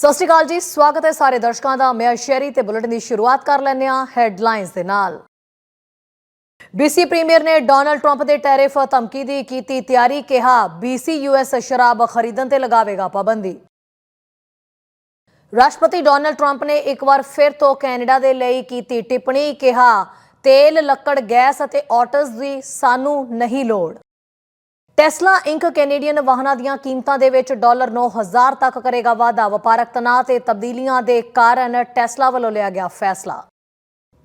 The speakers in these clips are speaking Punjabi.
ਸਤਿ ਸ਼੍ਰੀ ਅਕਾਲ ਜੀ, ਸਵਾਗਤ ਹੈ ਸਾਰੇ ਦਰਸ਼ਕਾਂ ਦਾ। ਮੈਂ ਸ਼ੈਰੀ ਤੇ ਬੁਲੇਟਿਨ ਦੀ ਸ਼ੁਰੂਆਤ ਕਰ ਲੈਂਦੇ ਹਾਂ, ਹੈਡਲਾਈਨਸ ਦੇ ਨਾਲ। ਬੀਸੀ ਪ੍ਰੀਮੀਅਰ ਨੇ ਡੋਨਲਡ ਟਰੰਪ ਦੇ ਟੈਰਿਫ ਧਮਕੀ ਦੀ ਕੀਤੀ ਤਿਆਰੀ, ਕਿਹਾ ਬੀਸੀ ਯੂਐਸ ਸ਼ਰਾਬ ਖਰੀਦਣ ਤੇ ਲਗਾਵੇਗਾ ਪਾਬੰਦੀ। ਰਾਸ਼ਟਰਪਤੀ ਡੋਨਲਡ ਟਰੰਪ ਨੇ ਇੱਕ ਵਾਰ ਫਿਰ ਤੋਂ ਕੈਨੇਡਾ ਦੇ ਲਈ ਕੀਤੀ ਟਿੱਪਣੀ, ਕਿਹਾ, ਤੇਲ, ਲੱਕੜ, ਗੈਸ ਅਤੇ ਆਟੋਸ ਦੀ ਸਾਨੂੰ ਨਹੀਂ ਲੋੜ। ਟੈਸਲਾ ਇੰਕ ਕੈਨੇਡੀਅਨ ਵਾਹਨਾਂ ਦੀਆਂ ਕੀਮਤਾਂ ਦੇ ਵਿੱਚ ਡਾਲਰ 9000 ਤੱਕ ਕਰੇਗਾ ਵਾਧਾ। ਵਪਾਰਕ ਤਣਾਅ ਤੇ ਤਬਦੀਲੀਆਂ ਦੇ ਕਾਰਨ ਟੈਸਲਾ ਵੱਲੋਂ ਲਿਆ ਗਿਆ ਫੈਸਲਾ।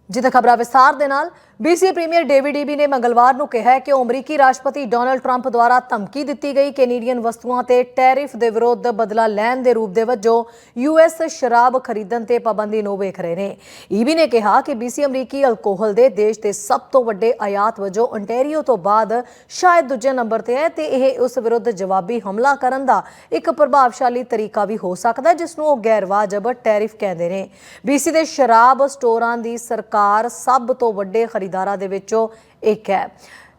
ਜਿੱਥੇ ਖਬਰਾਂ ਵਿਸਥਾਰ ਦੇ ਨਾਲ ਬੀਸੀ ਪ੍ਰੀਮੀਅਰ ਡੇਵਿਡ ਈਬੀ ਨੇ ਮੰਗਲਵਾਰ ਨੂੰ ਕਿਹਾ ਕਿ ਉਹ ਅਮਰੀਕੀ ਰਾਸ਼ਟਰਪਤੀ ਡੋਨਲਡ ਟਰੰਪ ਦੁਆਰਾ ਧਮਕੀ ਦਿੱਤੀ ਗਈ ਕੈਨੇਡੀਅਨ ਵਸਤੂਆਂ ਤੇ ਟੈਰਿਫ ਦੇ ਵਿਰੁੱਧ ਬਦਲਾ ਲੈਣ ਦੇ ਰੂਪ ਦੇ ਵਜੋਂ ਯੂਐਸ ਸ਼ਰਾਬ ਖਰੀਦਣ ਤੇ ਪਾਬੰਦੀ ਨੂੰ ਵੇਖ ਰਹੇ ਨੇ। ਈਬੀ ਨੇ ਕਿਹਾ ਕਿ ਬੀਸੀ ਅਮਰੀਕੀ ਅਲਕੋਹਲ ਦੇ ਦੇਸ਼ ਦੇ ਸਭ ਤੋਂ ਵੱਡੇ ਆਯਾਤ ਵਜੋਂ ontario ਤੋਂ ਬਾਅਦ ਸ਼ਾਇਦ ਦੂਜੇ ਨੰਬਰ ਤੇ ਹੈ ਤੇ ਇਹ ਉਸ ਵਿਰੁੱਧ ਜਵਾਬੀ ਹਮਲਾ ਕਰਨ ਦਾ ਇੱਕ ਪ੍ਰਭਾਵਸ਼ਾਲੀ ਤਰੀਕਾ ਵੀ ਹੋ ਸਕਦਾ ਜਿਸ ਨੂੰ ਉਹ ਗੈਰ ਵਾਜਬ ਟੈਰਿਫ ਕਹਿੰਦੇ ਨੇ। ਬੀਸੀ ਦੇ ਸ਼ਰਾਬ ਸਟੋਰਾਂ ਦੀ ਸਰਕਾਰ ਸਭ ਤੋਂ ਵੱਡੇ ਖਰੀਦਾਰਾਂ ਦੇ ਵਿੱਚੋਂ ਇੱਕ ਹੈ।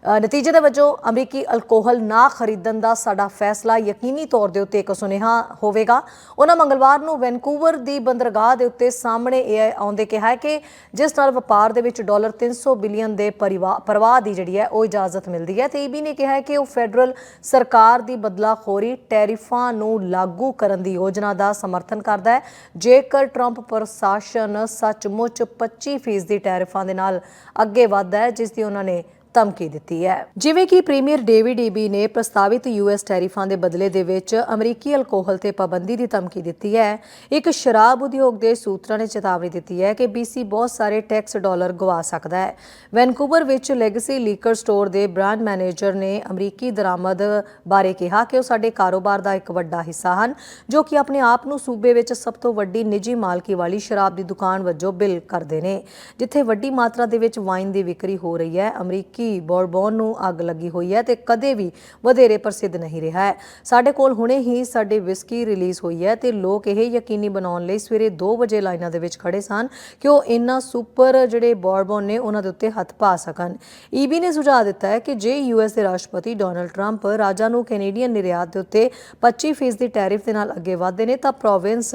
ਨਤੀਜੇ ਦੇ ਵਜੋਂ ਅਮਰੀਕੀ ਅਲਕੋਹਲ ਨਾ ਖਰੀਦਣ ਦਾ ਸਾਡਾ ਫੈਸਲਾ ਯਕੀਨੀ ਤੌਰ ਦੇ ਉੱਤੇ ਇੱਕ ਸੁਨੇਹਾ ਹੋਵੇਗਾ। ਉਹਨਾਂ ਮੰਗਲਵਾਰ ਨੂੰ ਵੈਨਕੂਵਰ ਦੀ ਬੰਦਰਗਾਹ ਦੇ ਉੱਤੇ ਸਾਹਮਣੇ ਇਹ ਆਉਂਦੇ ਕਿਹਾ ਹੈ ਕਿ ਜਿਸ ਨਾਲ ਵਪਾਰ ਦੇ ਵਿੱਚ ਡਾਲਰ 300 ਬਿਲੀਅਨ ਦੇ ਪਰਿਵਾ- ਪ੍ਰਵਾਹ ਦੀ ਜਿਹੜੀ ਹੈ ਉਹ ਇਜਾਜ਼ਤ ਮਿਲਦੀ ਹੈ। ਤੇ ਈਬੀ ਨੇ ਕਿਹਾ ਹੈ ਕਿ ਉਹ ਫੈਡਰਲ ਸਰਕਾਰ ਦੀ ਬਦਲਾਖੋਰੀ ਟੈਰਿਫਾਂ ਨੂੰ ਲਾਗੂ ਕਰਨ ਦੀ ਯੋਜਨਾ ਦਾ ਸਮਰਥਨ ਕਰਦਾ ਹੈ। ਜੇਕਰ ਟਰੰਪ ਪ੍ਰਸ਼ਾਸਨ ਸੱਚਮੁੱਚ 25% ਦੀ ਟੈਰਿਫਾਂ ਦੇ ਨਾਲ ਅੱਗੇ ਵਧਦਾ ਹੈ, ਜਿਸ ਦੀ ਉਹਨਾਂ ਨੇ ਧਮਕੀ ਦਿੱਤੀ ਹੈ। ਜਿਵੇਂ ਕਿ ਪ੍ਰੀਮੀਅਰ ਡੇਵਿਡ ਈਬੀ ਨੇ ਪ੍ਰਸਤਾਵਿਤ ਯੂਐਸ ਟੈਰਿਫਾਂ ਦੇ ਬਦਲੇ ਦੇ ਵਿੱਚ ਅਮਰੀਕੀ ਅਲਕੋਹਲ ਤੇ ਪਾਬੰਦੀ ਦੀ ਧਮਕੀ ਦਿੱਤੀ ਹੈ। ਇੱਕ ਸ਼ਰਾਬ ਉਦਯੋਗ ਦੇ ਸੂਤਰਾਂ ਨੇ ਚੇਤਾਵਨੀ ਦਿੱਤੀ ਹੈ ਕਿ ਬੀਸੀ ਬਹੁਤ ਸਾਰੇ ਟੈਕਸ ਡਾਲਰ ਗਵਾ ਸਕਦਾ ਹੈ। ਵੈਨਕੂਵਰ ਵਿੱਚ ਲੈਗੇਸੀ ਲੀਕਰ ਸਟੋਰ ਦੇ ਬ੍ਰਾਂਡ ਮੈਨੇਜਰ ਨੇ ਅਮਰੀਕੀ ਦਰਾਮਦ ਬਾਰੇ ਕਿਹਾ ਕਿ ਉਹ ਸਾਡੇ ਕਾਰੋਬਾਰ ਦਾ ਇੱਕ ਵੱਡਾ ਹਿੱਸਾ ਹਨ, ਜੋ ਕਿ ਆਪਣੇ ਆਪ ਨੂੰ ਸੂਬੇ ਵਿੱਚ ਸਭ ਤੋਂ ਵੱਡੀ ਨਿੱਜੀ ਮਾਲਕੀ ਵਾਲੀ ਸ਼ਰਾਬ ਦੀ ਦੁਕਾਨ ਵਜੋਂ ਬਿਲ ਕਰਦੇ ਨੇ, ਜਿੱਥੇ ਵੱਡੀ ਮਾਤਰਾ ਦੇ ਵਿੱਚ ਵਾਈਨ ਦੀ ਵਿਕਰੀ ਹੋ ਰਹੀ ਹੈ। ਅਮਰੀਕੀ ਬੋਰਬੋਨ ਨੂੰ ਅੱਗ ਲੱਗੀ ਹੋਈ ਹੈ ਤੇ ਕਦੇ ਵੀ ਵਧੇਰੇ ਪ੍ਰਸਿੱਧ ਨਹੀਂ ਰਿਹਾ ਹੈ। ਸਾਡੇ ਕੋਲ ਹੁਣੇ ਹੀ ਸਾਡੇ ਵਿਸਕੀ ਰਿਲੀਜ਼ ਹੋਈ ਹੈ ਤੇ ਲੋਕ ਇਹ ਯਕੀਨੀ ਬਣਾਉਣ ਲਈ ਸਵੇਰੇ 2 ਵਜੇ ਲਾਈਨਾਂ ਦੇ ਵਿੱਚ ਖੜੇ ਸਨ ਕਿ ਉਹ ਇਹਨਾਂ ਸੁਪਰ ਜਿਹੜੇ ਬੋਰਬਨ ਨੇ ਉਹਨਾਂ ਦੇ ਉੱਤੇ ਹੱਥ ਪਾ ਸਕਣ। ਈਬੀ ਨੇ ਸੁਝਾਅ ਦਿੱਤਾ ਹੈ ਕਿ ਜੇ ਯੂਐਸ ਦੇ ਰਾਸ਼ਟਰਪਤੀ ਡੋਨਲਡ ਟਰੰਪ ਰਾਜਾਂ ਨੂੰ ਕੈਨੇਡੀਅਨ ਨਿਰਯਾਤ ਦੇ ਉੱਤੇ 25% ਦੀ ਟੈਰਿਫ ਦੇ ਨਾਲ ਅੱਗੇ ਵਧਦੇ ਨੇ ਤਾਂ ਪ੍ਰੋਵਿੰਸ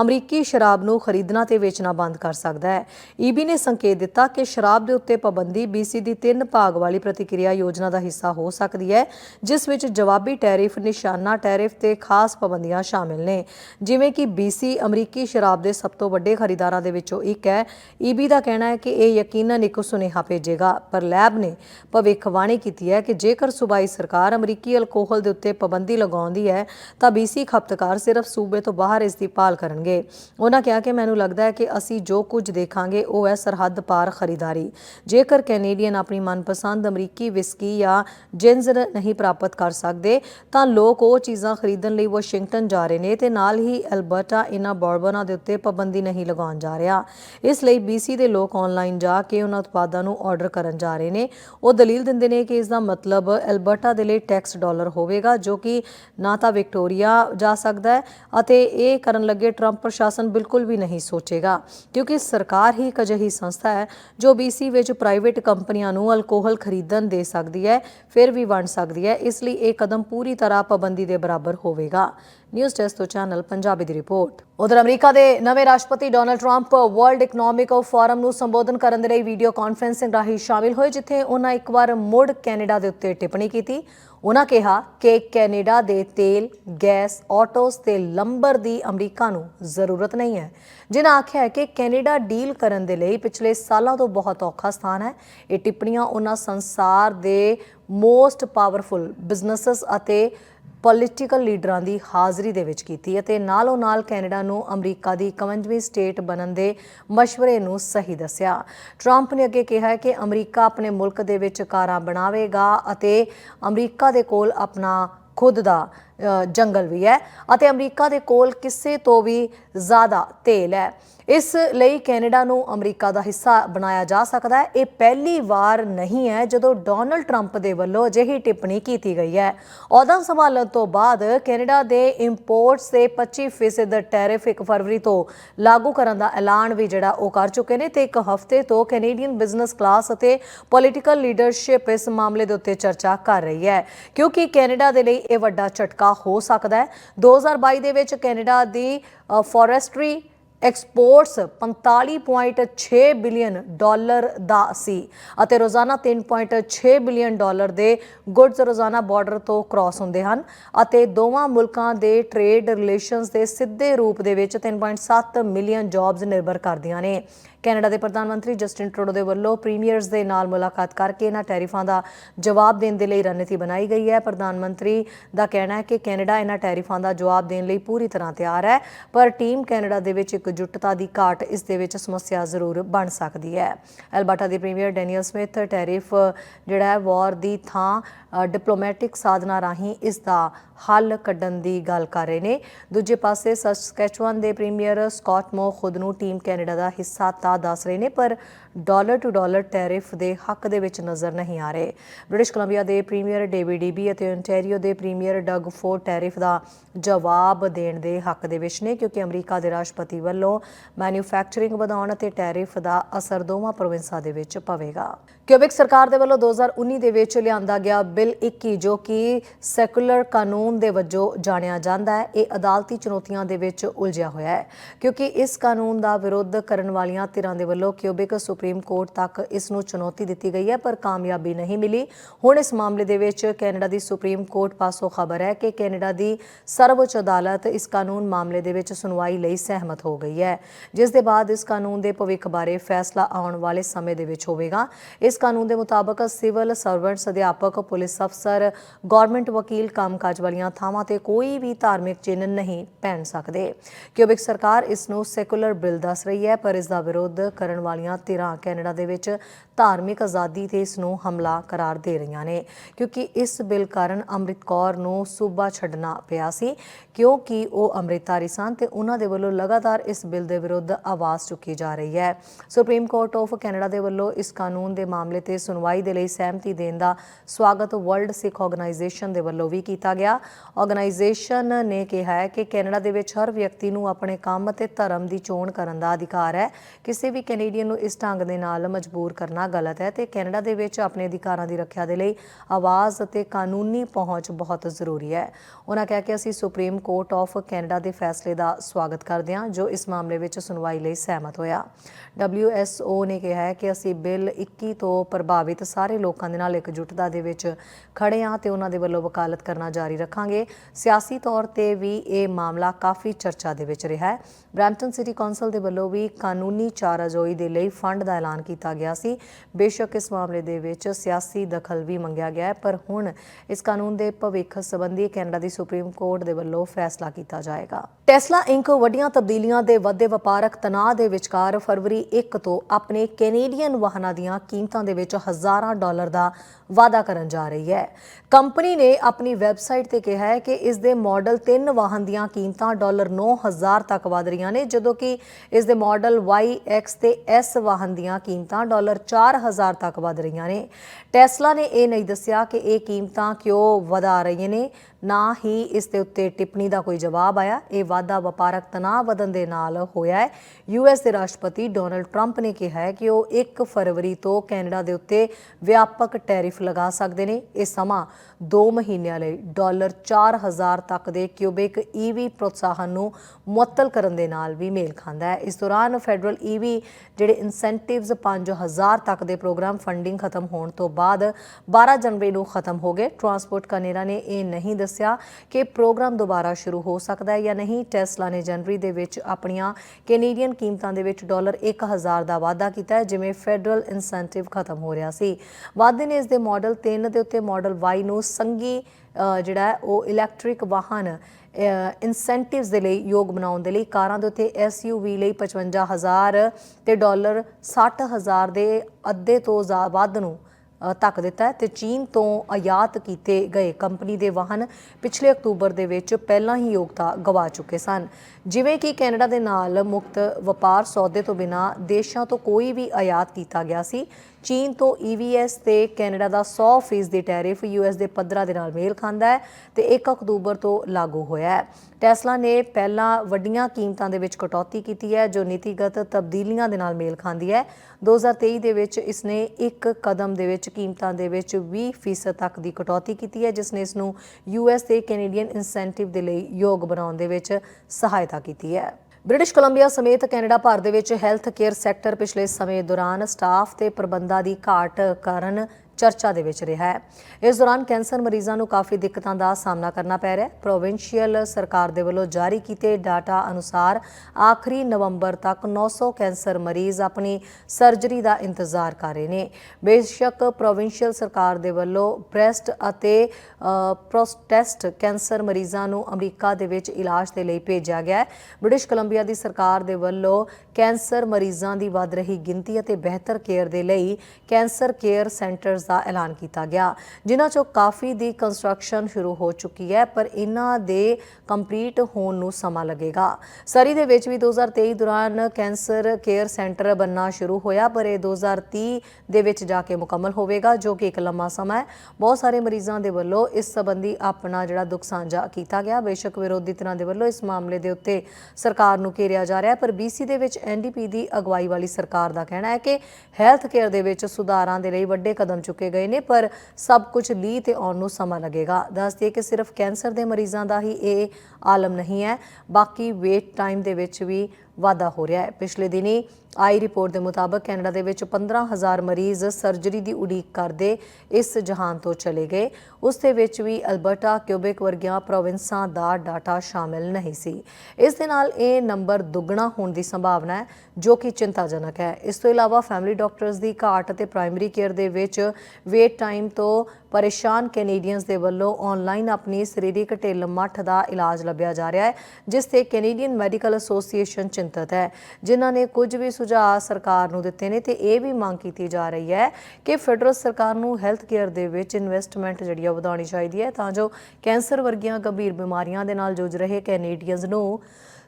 ਅਮਰੀਕੀ ਸ਼ਰਾਬ ਨੂੰ ਖਰੀਦਣਾ ਤੇ ਵੇਚਣਾ ਬੰਦ ਕਰ ਸਕਦਾ ਹੈ। ਈਬੀ ਨੇ ਸੰਕੇਤ ਦਿੱਤਾ ਕਿ ਸ਼ਰਾਬ ਦੇ ਉੱਤੇ ਪਾਬੰਦੀ ਬੀਸੀ ਦੀ ਤਿੰਨ ਭਾਗ ਵਾਲੀ ਪ੍ਰਤੀਕਿਰਿਆ ਯੋਜਨਾ ਦਾ ਹਿੱਸਾ ਹੋ ਸਕਦੀ ਹੈ, ਜਿਸ ਵਿੱਚ ਜਵਾਬੀ ਟੈਰਿਫ, ਨਿਸ਼ਾਨਾ ਟੈਰਿਫ ਤੇ ਖਾਸ ਪਾਬੰਦੀਆਂ ਸ਼ਾਮਿਲ ਨੇ। ਜਿਵੇਂ ਕਿ ਬੀਸੀ ਅਮਰੀਕੀ ਸ਼ਰਾਬ ਦੇ ਸਭ ਤੋਂ ਵੱਡੇ ਖਰੀਦਾਰਾਂ ਦੇ ਵਿੱਚੋਂ ਇੱਕ ਹੈ। ਈਬੀ ਦਾ ਕਹਿਣਾ ਹੈ ਕਿ ਇਹ ਯਕੀਨਨ ਇੱਕ ਸੁਨੇਹਾ ਭੇਜੇਗਾ, ਪਰ ਲੈਬ ਨੇ ਭਵਿੱਖਬਾਣੀ ਕੀਤੀ ਹੈ ਕਿ ਜੇਕਰ ਸੂਬਾਈ ਸਰਕਾਰ ਅਮਰੀਕੀ ਅਲਕੋਹਲ ਦੇ ਉੱਤੇ ਪਾਬੰਦੀ ਲਗਾਉਂਦੀ ਹੈ, ਤਾਂ ਬੀਸੀ ਖਪਤਕਾਰ ਸਿਰਫ ਸੂਬੇ ਤੋਂ ਬਾਹਰ ਇਸ ਦੀ ਪਾਲ ਕਰਨਗੇ। ਉਹਨਾਂ ਕਿਹਾ ਕਿ ਮੈਨੂੰ ਲੱਗਦਾ ਹੈ ਕਿ ਅਸੀਂ ਜੋ ਕੁਝ ਦੇਖਾਂਗੇ, ਉਹ ਹੈ ਸਰਹੱਦ ਪਾਰ ਖਰੀਦਾਰੀ ਜੇਕਰ ਕੈਨੇਡੀਅਨ ਆਪਣੀ ਮਨਪਸੰਦ ਅਮਰੀਕੀ ਵਿਸਕੀ ਜਾਂ ਜਿੰਸ ਨਹੀਂ ਪ੍ਰਾਪਤ ਕਰ ਸਕਦੇ, ਤਾਂ ਲੋਕ ਉਹ ਚੀਜ਼ਾਂ ਖਰੀਦਣ ਲਈ ਵਾਸ਼ਿੰਗਟਨ ਜਾ ਰਹੇ ਨੇ ਤੇ ਨਾਲ ਹੀ ਐਲਬਰਟਾ ਇਹਨਾਂ ਬੋਰਬਨਾਂ ਦੇ ਉੱਤੇ ਪਾਬੰਦੀ ਨਹੀਂ ਲਗਾਉਣ ਜਾ ਰਿਹਾ। ਇਸ ਲਈ ਬੀਸੀ ਦੇ ਲੋਕ ਆਨਲਾਈਨ ਜਾ ਕੇ ਉਹਨਾਂ ਉਤਪਾਦਾਂ ਨੂੰ ਆਰਡਰ ਕਰਨ ਜਾ ਰਹੇ ਨੇ। ਉਹ ਦਲੀਲ ਦਿੰਦੇ ਨੇ ਕਿ ਇਸ ਦਾ ਮਤਲਬ ਐਲਬਰਟਾ ਦੇ ਲਈ ਟੈਕਸ ਡਾਲਰ ਹੋਵੇਗਾ, ਜੋ ਕਿ ਨਾ ਤਾਂ ਵਿਕਟੋਰੀਆ ਜਾ ਸਕਦਾ ਹੈ ਅਤੇ ਇਹ ਕਰਨ ਲੱਗੇ ਟਰੰਪ ਪ੍ਰਸ਼ਾਸਨ ਬਿਲਕੁਲ ਵੀ ਨਹੀਂ ਸੋਚੇਗਾ, ਕਿਉਂਕਿ ਸਰਕਾਰ ਹੀ ਇੱਕ ਅਜਿਹੀ ਸੰਸਥਾ ਹੈ ਜੋ ਬੀਸੀ ਵਿੱਚ ਪ੍ਰਾਈਵੇਟ ਕੰਪਨੀਆਂ ਨੂੰ ਅਲਕੋਹਲ ਖਰੀਦਣ ਦੇ ਸਕਦੀ ਹੈ, ਫਿਰ ਵੀ ਵੰਡ ਸਕਦੀ ਹੈ। ਇਸ ਲਈ ਇਹ ਕਦਮ ਪੂਰੀ ਤਰ੍ਹਾਂ ਪਾਬੰਦੀ ਦੇ ਬਰਾਬਰ ਹੋਵੇਗਾ। ਨਿਊਜ਼ ਡੈਸਕ ਤੋਂ ਚੈਨਲ ਪੰਜਾਬੀ ਦੀ ਰਿਪੋਰਟ। ਉਧਰ ਅਮਰੀਕਾ ਦੇ ਨਵੇਂ ਰਾਸ਼ਟਰਪਤੀ Donald Trump World Economic Forum ਨੂੰ ਸੰਬੋਧਨ ਕਰਨ ਦੇ ਲਈ ਵੀਡੀਓ ਕਾਨਫਰੰਸਿੰਗ ਰਾਹੀਂ ਸ਼ਾਮਿਲ ਹੋਏ, ਜਿੱਥੇ ਉਹਨਾਂ ਇੱਕ ਵਾਰ ਮੁੜ ਕੈਨੇਡਾ ਦੇ ਉੱਤੇ ਟਿੱਪਣੀ ਕੀਤੀ। ਉਹਨਾਂ ਕਿਹਾ ਕਿ ਕੈਨੇਡਾ ਦੇ ਤੇਲ, ਗੈਸ ਆਟੋਸ ਤੇ ਲੰਬਰ ਦੀ ਅਮਰੀਕਾ ਨੂੰ ਜ਼ਰੂਰਤ ਨਹੀਂ ਹੈ। ਜਿਨ੍ਹਾਂ ਆਖਿਆ ਕਿ ਕੈਨੇਡਾ ਡੀਲ ਕਰਨ ਦੇ ਲਈ ਪਿਛਲੇ ਸਾਲਾਂ ਤੋਂ ਬਹੁਤ ਔਖਾ ਸਥਾਨ ਹੈ। ਇਹ ਟਿੱਪਣੀਆਂ ਉਹਨਾਂ ਸੰਸਾਰ ਦੇ ਮੋਸਟ ਪਾਵਰਫੁਲ ਬਿਜ਼ਨੈਸਸ ਅਤੇ ਪੋਲੀਟੀਕਲ ਲੀਡਰਾਂ ਦੀ ਹਾਜ਼ਰੀ ਦੇ ਵਿੱਚ ਕੀਤੀ ਅਤੇ ਨਾਲੋਂ ਨਾਲ ਕੈਨੇਡਾ ਨੂੰ ਅਮਰੀਕਾ ਦੀ 51ਵੀਂ ਸਟੇਟ ਬਣਨ ਦੇ ਮਸ਼ਵਰੇ ਨੂੰ ਸਹੀ ਦੱਸਿਆ। ਟਰੰਪ ਨੇ ਅੱਗੇ ਕਿਹਾ ਕਿ ਅਮਰੀਕਾ ਆਪਣੇ ਮੁਲਕ ਦੇ ਵਿੱਚ ਕਾਰਾਂ ਬਣਾਵੇਗਾ ਅਤੇ ਅਮਰੀਕਾ ਦੇ ਕੋਲ ਆਪਣਾ ਖੁਦ ਦਾ ਜੰਗਲ ਵੀ ਹੈ ਅਤੇ ਅਮਰੀਕਾ ਦੇ ਕੋਲ ਕਿਸੇ ਤੋਂ ਵੀ ਜ਼ਿਆਦਾ ਤੇਲ ਹੈ। ਇਸ ਲਈ ਕੈਨੇਡਾ ਨੂੰ ਅਮਰੀਕਾ ਦਾ ਹਿੱਸਾ ਬਣਾਇਆ ਜਾ ਸਕਦਾ ਹੈ। ਇਹ ਪਹਿਲੀ ਵਾਰ ਨਹੀਂ ਹੈ ਜਦੋਂ ਡੋਨਲਡ ਟਰੰਪ ਦੇ ਵੱਲੋਂ ਅਜਿਹੀ ਟਿੱਪਣੀ ਕੀਤੀ ਗਈ ਹੈ। ਅਹੁਦਾ ਸੰਭਾਲਣ ਤੋਂ ਬਾਅਦ ਕੈਨੇਡਾ ਦੇ ਇੰਪੋਰਟਸ ਤੇ 25% ਦਾ ਟੈਰਿਫ 1 ਫਰਵਰੀ ਤੋਂ ਲਾਗੂ ਕਰਨ ਦਾ ਐਲਾਨ ਵੀ ਜਿਹੜਾ ਉਹ ਕਰ ਚੁੱਕੇ ਨੇ ਤੇ ਇੱਕ ਹਫ਼ਤੇ ਤੋਂ ਕੈਨੇਡੀਅਨ ਬਿਜ਼ਨਸ ਕਲਾਸ ਅਤੇ ਪੋਲੀਟੀਕਲ ਲੀਡਰਸ਼ਿਪ ਇਸ ਮਾਮਲੇ ਦੇ ਉੱਤੇ ਚਰਚਾ ਕਰ ਰਹੀ ਹੈ। ਕਿਉਂਕਿ ਕੈਨੇਡਾ ਦੇ ਲਈ ਇਹ ਵੱਡਾ ਝਟਕਾ ਵਾਧਾ ਹੋ ਸਕਦਾ ਹੈ। 2022 ਦੇ ਵਿੱਚ ਕੈਨੇਡਾ ਦੀ ਫੋਰੈਸਟਰੀ ਐਕਸਪੋਰਟਸ 45.6 ਬਿਲੀਅਨ ਡਾਲਰ ਦਾ ਸੀ ਅਤੇ ਰੋਜ਼ਾਨਾ 3.6 ਬਿਲੀਅਨ ਡਾਲਰ ਦੇ ਗੁੱਡਸ ਰੋਜ਼ਾਨਾ ਬਾਰਡਰ ਤੋਂ ਕ੍ਰਾਸ ਹੁੰਦੇ ਹਨ ਅਤੇ ਦੋਵਾਂ ਮੁਲਕਾਂ ਦੇ ਟ੍ਰੇਡ ਰਿਲੇਸ਼ਨਸ ਦੇ ਸਿੱਧੇ ਰੂਪ ਦੇ ਵਿੱਚ 3.7 ਮਿਲੀਅਨ ਜੌਬਸ ਨਿਰਭਰ ਕਰਦੀਆਂ ਨੇ। ਕੈਨੇਡਾ ਦੇ ਪ੍ਰਧਾਨ ਮੰਤਰੀ ਜਸਟਿਨ ਟਰੂਡੋ ਦੇ ਵੱਲੋਂ ਪ੍ਰੀਮੀਅਰਸ ਦੇ ਨਾਲ ਮੁਲਾਕਾਤ ਕਰਕੇ ਇਹਨਾਂ ਟੈਰਿਫਾਂ ਦਾ ਜਵਾਬ ਦੇਣ ਦੇ ਲਈ ਰਣਨੀਤੀ ਬਣਾਈ ਗਈ ਹੈ। ਪ੍ਰਧਾਨ ਮੰਤਰੀ ਦਾ ਕਹਿਣਾ ਹੈ ਕਿ ਕੈਨੇਡਾ ਇਹਨਾਂ ਟੈਰਿਫਾਂ ਦਾ ਜਵਾਬ ਦੇਣ ਲਈ ਪੂਰੀ ਤਰ੍ਹਾਂ ਤਿਆਰ ਹੈ, ਪਰ ਟੀਮ ਕੈਨੇਡਾ ਦੇ ਵਿੱਚ ਇਕਜੁੱਟਤਾ ਦੀ ਘਾਟ ਇਸ ਦੇ ਵਿੱਚ ਸਮੱਸਿਆ ਜ਼ਰੂਰ ਬਣ ਸਕਦੀ ਹੈ। ਐਲਬਰਟਾ ਦੇ ਪ੍ਰੀਮੀਅਰ ਡੈਨੀਅਲ ਸਮਿਥ ਟੈਰਿਫ ਜਿਹੜਾ ਹੈ, ਵਾਰ ਦੀ ਥਾਂ ਡਿਪਲੋਮੈਟਿਕ ਸਾਧਨਾ ਰਾਹੀਂ ਇਸ ਦਾ ਹੱਲ ਕੱਢਣ ਦੀ ਗੱਲ ਕਰ ਰਹੇ ਨੇ। ਦੂਜੇ ਪਾਸੇ ਸਸਕੈਚੁਅਨ ਦੇ ਪ੍ਰੀਮੀਅਰ ਸਕਾਟ ਮੋ ਖੁਦ ਨੂੰ ਟੀਮ ਕੈਨੇਡਾ ਦਾ ਹਿੱਸਾ ਤਾਂ ਦੱਸ ਰਹੇ ਨੇ ਪਰ ਡਾਲਰ ਟੂ ਡਾਲਰ ਟੈਰਿਫ ਦੇ ਹੱਕ ਦੇ ਵਿੱਚ ਨਜ਼ਰ ਨਹੀਂ ਆ ਰਹੇ। ਬ੍ਰਿਟਿਸ਼ ਕੋਲੰਬੀਆ ਦੇ ਪ੍ਰੀਮੀਅਰ ਡੇਵਿਡ ਡੀਬੀ ਅਤੇ ਓਨਟਾਰੀਓ ਦੇ ਪ੍ਰੀਮੀਅਰ ਡਗ ਫੋਰ ਟੈਰਿਫ ਦਾ ਜਵਾਬ ਦੇਣ ਦੇ ਹੱਕ ਦੇ ਵਿੱਚ ਨੇ, ਕਿਉਂਕਿ ਅਮਰੀਕਾ ਦੇ ਰਾਸ਼ਟਰਪਤੀ ਵੱਲੋਂ ਮੈਨੂਫੈਕਚਰਿੰਗ ਵਧਾਉਣ ਅਤੇ ਟੈਰਿਫ ਦਾ ਅਸਰ ਦੋਵਾਂ ਪ੍ਰੋਵਿੰਸਾਂ ਦੇ ਵਿੱਚ ਪਵੇਗਾ। ਕਿਊਬਿਕ ਸਰਕਾਰ ਦੇ ਵੱਲੋਂ 2019 ਦੇ ਵਿੱਚ ਲਿਆਂਦਾ ਗਿਆ ਬਿੱਲ 21 ਜੋ ਕਿ ਸੈਕੂਲਰ ਕਾਨੂੰਨ ਦੇ ਵਜੋਂ ਜਾਣਿਆ ਜਾਂਦਾ ਹੈ। ਇਹ ਅਦਾਲਤੀ ਚੁਣੌਤੀਆਂ ਦੇ ਵਿੱਚ ਉਲਝਿਆ ਹੋਇਆ ਹੈ, ਕਿਉਂਕਿ ਇਸ ਕਾਨੂੰਨ ਦਾ ਵਿਰੋਧ ਕਰਨ ਵਾਲੀਆਂ ਧਿਰਾਂ ਦੇ ਵੱਲੋਂ ਕਿਊਬਿਕ ਸੁਪਰੀਮ ਕੋਰਟ ਤੱਕ ਇਸ ਨੂੰ ਚੁਣੌਤੀ ਦਿੱਤੀ ਗਈ ਹੈ, ਪਰ ਕਾਮਯਾਬੀ ਨਹੀਂ ਮਿਲੀ। ਹੁਣ ਇਸ ਮਾਮਲੇ ਦੇ ਵਿੱਚ ਕੈਨੇਡਾ ਦੀ ਸੁਪਰੀਮ ਕੋਰਟ ਪਾਸੋਂ ਖਬਰ ਹੈ ਕਿ ਕੈਨੇਡਾ ਦੀ ਸਰਵਉੱਚ ਅਦਾਲਤ ਇਸ ਕਾਨੂੰਨ ਮਾਮਲੇ ਦੇ ਵਿੱਚ ਸੁਣਵਾਈ ਲਈ ਸਹਿਮਤ ਹੋ ਗਈ ਹੈ। ਜਿਸ ਦੇ ਬਾਅਦ ਇਸ ਕਾਨੂੰਨ ਦੇ ਭਵਿੱਖ ਬਾਰੇ ਫੈਸਲਾ ਆਉਣ ਵਾਲੇ ਸਮੇਂ ਦੇ ਵਿੱਚ ਹੋਵੇਗਾ। ਇਸ ਕਾਨੂੰਨ ਦੇ ਮੁਤਾਬਕ ਸਿਵਲ ਸਰਵੈਂਟਸ ਅਧਿਆਪਕ, ਪੁਲਿਸ ਅਫਸਰ, ਗਵਰਨਮੈਂਟ ਵਕੀਲ ਕੰਮਕਾਜ ਵਾਲੀਆਂ ਥਾਵਾਂ ਤੇ ਕੋਈ ਵੀ ਧਾਰਮਿਕ ਚਿੰਨ੍ਹ ਨਹੀਂ ਪਹਿਨ ਸਕਦੇ। ਕਿਊਬਿਕ ਸਰਕਾਰ ਇਸ ਨੂੰ ਸੈਕੂਲਰ ਬਿੱਲ ਦੱਸ ਰਹੀ ਹੈ, ਪਰ ਇਸ ਦਾ ਵਿਰੋਧ ਕਰਨ ਵਾਲੀਆਂ ਧਿਰਾਂ ਕੈਨੇਡਾ ਦੇ ਵਿੱਚ ਧਾਰਮਿਕ ਆਜ਼ਾਦੀ ਤੇ ਇਸ ਨੂੰ ਹਮਲਾ ਕਰਾਰ ਦੇ ਰਹੀਆਂ ਨੇ। ਕਿਉਂਕਿ ਇਸ ਬਿੱਲ ਕਾਰਨ ਅੰਮ੍ਰਿਤ ਕੌਰ ਨੂੰ ਸੂਬਾ ਛੱਡਣਾ ਪਿਆ ਸੀ। ਕਿਉਂਕਿ ਉਹ ਅੰਮ੍ਰਿਤਧਾਰੀ ਸਨ ਤੇ ਉਹਨਾਂ ਦੇ ਵੱਲੋਂ ਲਗਾਤਾਰ ਇਸ ਬਿੱਲ ਦੇ ਵਿਰੁੱਧ ਆਵਾਜ਼ ਚੁੱਕੀ ਜਾ ਰਹੀ ਹੈ। ਸੁਪਰੀਮ ਕੋਰਟ ਆਫ ਕੈਨੇਡਾ ਦੇ ਵੱਲੋਂ ਇਸ ਕਾਨੂੰਨ ਦੇ ਮਾਮਲੇ ਤੇ ਸੁਣਵਾਈ ਦੇ ਲਈ ਸਹਿਮਤੀ ਦੇਣ ਦਾ ਸਵਾਗਤ ਵਰਲਡ ਸਿੱਖ ਆਰਗੇਨਾਈਜੇਸ਼ਨ ਦੇ ਵੱਲੋਂ ਵੀ ਕੀਤਾ ਗਿਆ। ਆਰਗੇਨਾਈਜੇਸ਼ਨ ਨੇ ਕਿਹਾ ਹੈ ਕਿ ਕੈਨੇਡਾ ਦੇ ਵਿੱਚ ਹਰ ਵਿਅਕਤੀ ਨੂੰ ਆਪਣੇ ਕੰਮ ਅਤੇ ਧਰਮ ਦੀ ਚੋਣ ਕਰਨ ਦਾ ਅਧਿਕਾਰ ਹੈ। ਕਿਸੇ ਵੀ ਕੈਨੇਡੀਅਨ ਨੂੰ ਇਸ ਢੰਗ ਦੇ ਨਾਲ ਮਜਬੂਰ ਕਰਨਾ ਗਲਤ ਹੈ ਤੇ ਕੈਨੇਡਾ ਦੇ ਵਿੱਚ ਆਪਣੇ ਅਧਿਕਾਰਾਂ ਦੀ ਰੱਖਿਆ ਦੇ ਲਈ ਆਵਾਜ਼ ਅਤੇ ਕਾਨੂੰਨੀ ਪਹੁੰਚ ਬਹੁਤ ਜ਼ਰੂਰੀ ਹੈ। ਉਹਨਾਂ ਕਿਹਾ ਕਿ ਅਸੀਂ ਸੁਪਰੀਮ ਕੋਰਟ ਆਫ ਕੈਨੇਡਾ ਦੇ ਫੈਸਲੇ ਦਾ ਸਵਾਗਤ ਕਰਦੇ ਹਾਂ, ਜੋ ਇਸ ਮਾਮਲੇ ਵਿੱਚ ਸੁਣਵਾਈ ਲਈ ਸਹਿਮਤ ਹੋਇਆ। WSO ਨੇ ਕਿਹਾ ਹੈ ਕਿ ਅਸੀਂ ਬਿੱਲ 21 ਤੋਂ ਪ੍ਰਭਾਵਿਤ ਸਾਰੇ ਲੋਕਾਂ ਦੇ ਨਾਲ ਇਕਜੁੱਟਤਾ ਦੇ ਵਿੱਚ ਖੜੇ ਹਾਂ ਤੇ ਉਹਨਾਂ ਦੇ ਵੱਲੋਂ ਵਕਾਲਤ ਕਰਨਾ ਜਾਰੀ ਰੱਖਾਂਗੇ। ਸਿਆਸੀ ਤੌਰ ਤੇ ਵੀ ਇਹ ਮਾਮਲਾ ਕਾਫੀ ਚਰਚਾ ਦੇ ਵਿੱਚ ਰਿਹਾ ਹੈ। ਬ੍ਰੈਂਪਟਨ ਸਿਟੀ ਕੌਂਸਲ ਦੇ ਵੱਲੋਂ ਵੀ ਕਾਨੂੰਨੀ ਚਾਰਾਜੋਈ ਦੇ ਲਈ ਫੰਡ ਦਾ ਐਲਾਨ ਕੀਤਾ ਗਿਆ ਸੀ। ਬੇਸ਼ੱਕ ਇਸ ਮਾਮਲੇ ਦੇ ਵਿੱਚ ਸਿਆਸੀ ਦਖਲ ਵੀ ਮੰਗਿਆ ਗਿਆ ਹੈ, ਪਰ ਹੁਣ ਇਸ ਕਾਨੂੰਨ ਦੇ ਭਵਿੱਖ ਸੰਬੰਧੀ ਕੈਨੇਡਾ ਦੀ ਸੁਪਰੀਮ ਕੋਰਟ ਦੇ ਵੱਲੋਂ ਫੈਸਲਾ ਕੀਤਾ ਜਾਏਗਾ। ਟੈਸਲਾ ਇੰਕ ਵੱਡੀਆਂ ਤਬਦੀਲੀਆਂ ਦੇ ਵੱਧੇ ਵਪਾਰਕ ਤਣਾਅ ਦੇ ਵਿਚਕਾਰ ਫਰਵਰੀ 1 ਤੋਂ ਆਪਣੇ ਕੈਨੇਡੀਅਨ ਵਾਹਨਾਂ ਦੀਆਂ ਕੀਮਤਾਂ ਦੇ ਵਿੱਚ ਹਜ਼ਾਰਾਂ ਡਾਲਰ ਦਾ ਵਾਅਦਾ ਕਰਨ ਜਾ ਰਹੀ ਹੈ। ਕੰਪਨੀ ਨੇ ਆਪਣੀ ਵੈਬਸਾਈਟ ਤੇ ਕਿਹਾ ਹੈ ਕਿ ਇਸ ਦੇ ਮਾਡਲ 3 ਵਾਹਨ ਦੀਆਂ ਕੀਮਤਾਂ ਡਾਲਰ 9000 ਤੱਕ ਵਧ ਰਹੀਆਂ ਨੇ, ਜਦੋਂ ਕਿ ਇਸ ਦੇ ਮਾਡਲ Y X ਤੇ S ਵਾਹਨ ਦੀਆਂ ਕੀਮਤਾਂ ਡਾਲਰ 4000 ਤੱਕ ਵਧ ਰਹੀਆਂ ਨੇ। ਟੈਸਲਾ ਨੇ ਇਹ ਨਹੀਂ ਦੱਸਿਆ ਕਿ ਇਹ ਕੀਮਤਾਂ ਕਿਉਂ ਵਧਾ ਰਹੀਆਂ ਨੇ। ਨਾ ਹੀ ਇਸ ਦੇ ਉੱਤੇ ਟਿੱਪਣੀ ਦਾ ਕੋਈ ਜਵਾਬ ਆਇਆ। ਇਹ ਵਾਧਾ ਵਪਾਰਕ ਤਣਾਅ ਵਧਣ ਦੇ ਨਾਲ ਹੋਇਆ ਹੈ। ਯੂਐਸ ਦੇ ਰਾਸ਼ਟਰਪਤੀ ਡੋਨਲਡ ਟਰੰਪ ਨੇ ਕਿਹਾ ਹੈ ਕਿ ਉਹ 1 ਫਰਵਰੀ ਤੋਂ ਕੈਨੇਡਾ ਦੇ ਉੱਤੇ ਵਿਆਪਕ ਟੈਰਿਫ ਲਗਾ ਸਕਦੇ ਨੇ। ਇਹ ਸਮਾਂ 2 ਮਹੀਨਿਆਂ ਲਈ ਡਾਲਰ 4000 ਤੱਕ ਦੇ ਕਿਊਬਿਕ ਈਵੀ ਪ੍ਰੋਤਸਾਹਨ ਨੂੰ ਮੁਅੱਤਲ ਕਰਨ ਦੇ ਨਾਲ ਵੀ ਮੇਲ ਖਾਂਦਾ ਹੈ। ਇਸ ਦੌਰਾਨ ਫੈਡਰਲ ਈਵੀ ਜਿਹੜੇ ਇਨਸੈਂਟਿਵਸ 5000 ਤੱਕ ਦੇ ਪ੍ਰੋਗਰਾਮ ਫੰਡਿੰਗ ਖਤਮ ਹੋਣ ਤੋਂ ਬਾਅਦ 12 ਜਨਵਰੀ ਨੂੰ ਖਤਮ ਹੋ ਗਏ। ਟਰਾਂਸਪੋਰਟ ਕੈਨੇਡਾ ਨੇ ਇਹ ਨਹੀਂ ਦੱਸਿਆ ਕਿ ਪ੍ਰੋਗਰਾਮ ਦੁਬਾਰਾ ਸ਼ੁਰੂ ਹੋ ਸਕਦਾ ਹੈ ਜਾਂ ਨਹੀਂ, ਟੈਸਲਾ ਨੇ ਜਨਵਰੀ ਦੇ ਵਿੱਚ ਆਪਣੀਆਂ ਕੈਨੇਡੀਅਨ ਕੀਮਤਾਂ ਦੇ ਵਿੱਚ ਡਾਲਰ 1000 ਦਾ ਵਾਅਦਾ ਕੀਤਾ ਹੈ, ਜਿਵੇਂ ਫੈਡਰਲ ਇਨਸੈਂਟਿਵ ਖਤਮ ਹੋ ਰਿਹਾ ਸੀ। ਵਾਅਦੇ ਨੇ ਇਸ ਦੇ ਮਾਡਲ 3 ਦੇ ਉੱਤੇ ਮਾਡਲ Y ਨੂੰ ਸੰਗੀ ਜਿਹੜਾ ਉਹ ਇਲੈਕਟ੍ਰਿਕ ਵਾਹਨ ਇਨਸੈਂਟਿਵਸ ਦੇ ਲਈ ਯੋਗ ਬਣਾਉਣ ਦੇ ਲਈ ਕਾਰਾਂ ਦੇ ਉੱਤੇ SUV ਲਈ 55000 ਤੇ ਡਾਲਰ 60000 ਦੇ ਅੱਧੇ ਤੋਂ ਜ਼ਾ- ਵੱਧ ਨੂੰ ਧੱਕ ਦਿੱਤਾ ਹੈ ਤੇ ਚੀਨ ਤੋਂ ਆਯਾਤ ਕੀਤੇ ਗਏ ਕੰਪਨੀ ਦੇ ਵਾਹਨ ਪਿਛਲੇ ਅਕਤੂਬਰ ਦੇ ਵਿੱਚ ਪਹਿਲਾਂ ਹੀ ਯੋਗਤਾ ਗਵਾ ਚੁੱਕੇ ਸਨ। ਜਿਵੇਂ ਕਿ ਕੈਨੇਡਾ ਦੇ ਨਾਲ ਮੁਕਤ ਵਪਾਰ ਸੌਦੇ ਤੋਂ ਬਿਨਾ ਦੇਸ਼ਾਂ ਤੋਂ ਕੋਈ ਵੀ ਆਯਾਤ ਕੀਤਾ ਗਿਆ ਸੀ। ਚੀਨ ਤੋਂ EVS ਤੇ ਕੈਨੇਡਾ ਦਾ 100% ਦੀ ਟੈਰਿਫ US ਦੇ ਪੱਧਰਾਂ ਦੇ ਨਾਲ ਮੇਲ ਖਾਂਦਾ ਹੈ ਤੇ 1 ਅਕਤੂਬਰ ਤੋਂ ਲਾਗੂ ਹੋਇਆ ਹੈ। ਟੈਸਲਾ ਨੇ ਪਹਿਲਾਂ ਵੱਡੀਆਂ ਕੀਮਤਾਂ ਦੇ ਵਿੱਚ ਕਟੌਤੀ ਕੀਤੀ ਹੈ, ਜੋ ਨੀਤੀਗਤ ਤਬਦੀਲੀਆਂ ਦੇ ਨਾਲ ਮੇਲ ਖਾਂਦੀ ਹੈ। 2023 ਦੇ ਵਿੱਚ ਇਸਨੇ ਇੱਕ ਕਦਮ ਦੇ ਵਿੱਚ ਕੀਮਤਾਂ ਦੇ ਵਿੱਚ 20% ਤੱਕ ਦੀ ਕਟੌਤੀ ਕੀਤੀ ਹੈ ਜਿਸ ਨੇ ਇਸ ਨੂੰ US ਤੇ ਕੈਨੇਡੀਅਨ ਇਨਸੈਂਟਿਵ ਦੇ ਲਈ ਯੋਗ ਬਣਾਉਣ ਦੇ ਵਿੱਚ ਸਹਾਇਤਾ ਕੀਤੀ ਹੈ। ਬ੍ਰਿਟਿਸ਼ ਕੋਲੰਬੀਆ ਸਮੇਤ ਕੈਨੇਡਾ ਭਰ ਦੇ ਵਿੱਚ ਹੈਲਥ ਕੇਅਰ ਸੈਕਟਰ ਪਿਛਲੇ ਸਮੇਂ ਦੌਰਾਨ ਸਟਾਫ ਤੇ ਪ੍ਰਬੰਧਾਂ ਦੀ ਘਾਟ ਕਾਰਨ ਚਰਚਾ ਦੇ ਵਿੱਚ ਰਿਹਾ ਹੈ। ਇਸ ਦੌਰਾਨ ਕੈਂਸਰ ਮਰੀਜ਼ਾਂ ਨੂੰ ਕਾਫੀ ਦਿੱਕਤਾਂ ਦਾ ਸਾਹਮਣਾ ਕਰਨਾ ਪੈ ਰਿਹਾ ਹੈ। ਪ੍ਰੋਵਿੰਸ਼ੀਅਲ ਸਰਕਾਰ ਦੇ ਵੱਲੋਂ ਜਾਰੀ ਕੀਤੇ ਡਾਟਾ ਅਨੁਸਾਰ ਆਖਰੀ ਨਵੰਬਰ ਤੱਕ 900 ਕੈਂਸਰ ਮਰੀਜ਼ ਆਪਣੀ ਸਰਜਰੀ ਦਾ ਇੰਤਜ਼ਾਰ ਕਰ ਰਹੇ ਨੇ। ਬੇਸ਼ੱਕ ਪ੍ਰੋਵਿੰਸ਼ੀਅਲ ਸਰਕਾਰ ਦੇ ਵੱਲੋਂ ਬ੍ਰੈਸਟ ਅਤੇ ਪ੍ਰੋਸਟੈਸਟ ਕੈਂਸਰ ਮਰੀਜ਼ਾਂ ਨੂੰ ਅਮਰੀਕਾ ਦੇ ਵਿੱਚ ਇਲਾਜ ਦੇ ਲਈ ਭੇਜਿਆ ਗਿਆ ਹੈ। ਬ੍ਰਿਟਿਸ਼ ਕੋਲੰਬੀਆ ਦੀ ਸਰਕਾਰ ਦੇ ਵੱਲੋਂ ਕੈਂਸਰ ਮਰੀਜ਼ਾਂ ਦੀ ਵੱਧ ਰਹੀ ਗਿਣਤੀ ਅਤੇ ਬਿਹਤਰ ਕੇਅਰ ਦੇ ਲਈ ਕੈਂਸਰ ਕੇਅਰ ਸੈਂਟਰਸ ਦਾ ਐਲਾਨ ਕੀਤਾ ਗਿਆ, ਜਿਨ੍ਹਾਂ ਚੋਂ ਕਾਫੀ ਦੀ ਕੰਸਟਰਕਸ਼ਨ ਸ਼ੁਰੂ ਹੋ ਚੁੱਕੀ ਹੈ, ਪਰ ਇਹਨਾਂ ਦੇ ਕੰਪਲੀਟ ਹੋਣ ਨੂੰ ਸਮਾਂ ਲੱਗੇਗਾ। ਸਰੀ ਦੇ ਵਿੱਚ ਵੀ 2023 ਦੌਰਾਨ ਕੈਂਸਰ ਕੇਅਰ ਸੈਂਟਰ ਬੰਨਾ ਸ਼ੁਰੂ ਹੋਇਆ, ਪਰ ਇਹ 2030 ਦੇ ਵਿੱਚ ਜਾ ਕੇ ਮੁਕੰਮਲ ਹੋਵੇਗਾ, ਜੋ ਕਿ ਇੱਕ ਲੰਮਾ ਸਮਾਂ ਹੈ। ਬਹੁਤ ਸਾਰੇ ਮਰੀਜ਼ਾਂ ਦੇ ਵੱਲੋਂ ਇਸ ਸੰਬੰਧੀ ਆਪਣਾ ਜਿਹੜਾ ਦੁੱਖ ਸਾਂਝਾ ਕੀਤਾ ਗਿਆ। ਬੇਸ਼ੱਕ ਵਿਰੋਧੀ ਧਿਰਾਂ ਦੇ ਵੱਲੋਂ ਇਸ ਮਾਮਲੇ ਦੇ ਉੱਤੇ ਸਰਕਾਰ ਨੂੰ ਘੇਰਿਆ ਜਾ ਰਿਹਾ ਹੈ, ਪਰ BC ਦੇ ਵਿੱਚ ਐਨਡੀਪੀ ਦੀ ਅਗਵਾਈ ਵਾਲੀ ਸਰਕਾਰ ਦਾ ਕਹਿਣਾ ਹੈ ਕਿ ਹੈਲਥ ਕੇਅਰ ਦੇ ਵਿੱਚ ਸੁਧਾਰਾਂ ਦੇ ਲਈ ਵੱਡੇ ਕਦਮ ਚੁੱਕੇ ਗਏ ਨੇ, ਪਰ ਸਭ ਕੁਝ ਲੀ ਤੇ ਆਉਣ ਨੂੰ ਸਮਾਂ ਲੱਗੇਗਾ। ਦੱਸ ਦਈਏ ਕਿ ਸਿਰਫ ਕੈਂਸਰ ਦੇ ਮਰੀਜ਼ਾਂ ਦਾ ਹੀ ਇਹ ਆਲਮ ਨਹੀਂ ਹੈ। ਬਾਕੀ ਵੇਟ ਟਾਈਮ ਦੇ ਵਿੱਚ ਵੀ ਵਾਧਾ ਹੋ ਰਿਹਾ ਹੈ। ਪਿਛਲੇ ਦਿਨੀ ਆਈ ਰਿਪੋਰਟ ਦੇ ਮੁਤਾਬਕ ਕੈਨੇਡਾ ਦੇ ਵਿੱਚ 15000 ਮਰੀਜ਼ ਸਰਜਰੀ ਦੀ ਉਡੀਕ ਕਰਦੇ ਇਸ ਜਹਾਨ ਤੋਂ ਚਲੇ ਗਏ। ਉਸ ਦੇ ਵਿੱਚ ਵੀ ਅਲਬਰਟਾ ਕਿਊਬਿਕ ਵਰਗੀਆਂ ਪ੍ਰੋਵਿੰਸਾਂ ਦਾ ਡਾਟਾ ਸ਼ਾਮਿਲ ਨਹੀਂ ਸੀ। ਇਸ ਦੇ ਨਾਲ ਇਹ ਨੰਬਰ ਦੁੱਗਣਾ ਹੋਣ ਦੀ ਸੰਭਾਵਨਾ ਹੈ, ਜੋ ਕਿ ਚਿੰਤਾਜਨਕ ਹੈ। ਇਸ ਤੋਂ ਇਲਾਵਾ ਫੈਮਿਲੀ ਡਾਕਟਰਸ ਦੀ ਘਾਟ ਅਤੇ ਪ੍ਰਾਇਮਰੀ ਕੇਅਰ ਦੇ ਵਿੱਚ ਵੇਟ ਟਾਈਮ ਤੋਂ ਪਰੇਸ਼ਾਨ ਕੈਨੇਡੀਅਨਸ ਦੇ ਵੱਲੋਂ ਆਨਲਾਈਨ ਆਪਣੀ ਸਰੀਰਕ ਢਿੱਲ ਮੱਠ ਦਾ ਇਲਾਜ ਲੱਭਿਆ ਜਾ ਰਿਹਾ ਹੈ, ਜਿਸ ਤੇ ਕੈਨੇਡੀਅਨ ਮੈਡੀਕਲ ਐਸੋਸੀਏਸ਼ਨ ਚਿੰਤਤ ਹੈ। ਜਿਨ੍ਹਾਂ ਨੇ ਕੁਝ ਵੀ ਸੁਝਾਅ ਸਰਕਾਰ ਨੂੰ ਦਿੱਤੇ ਨੇ ਤੇ ਇਹ ਵੀ ਮੰਗ ਕੀਤੀ ਜਾ ਰਹੀ ਹੈ ਕਿ ਫੈਡਰਲ ਸਰਕਾਰ ਨੂੰ ਹੈਲਥ ਕੇਅਰ ਦੇ ਵਿੱਚ ਇਨਵੈਸਟਮੈਂਟ ਜਿਹੜੀ ਆ ਵਧਾਉਣੀ ਚਾਹੀਦੀ ਹੈ, ਤਾਂ ਜੋ ਕੈਂਸਰ ਵਰਗੀਆਂ ਗੰਭੀਰ ਬਿਮਾਰੀਆਂ ਦੇ ਨਾਲ ਜੂਝ ਰਹੇ ਕੈਨੇਡੀਅਨਸ ਨੂੰ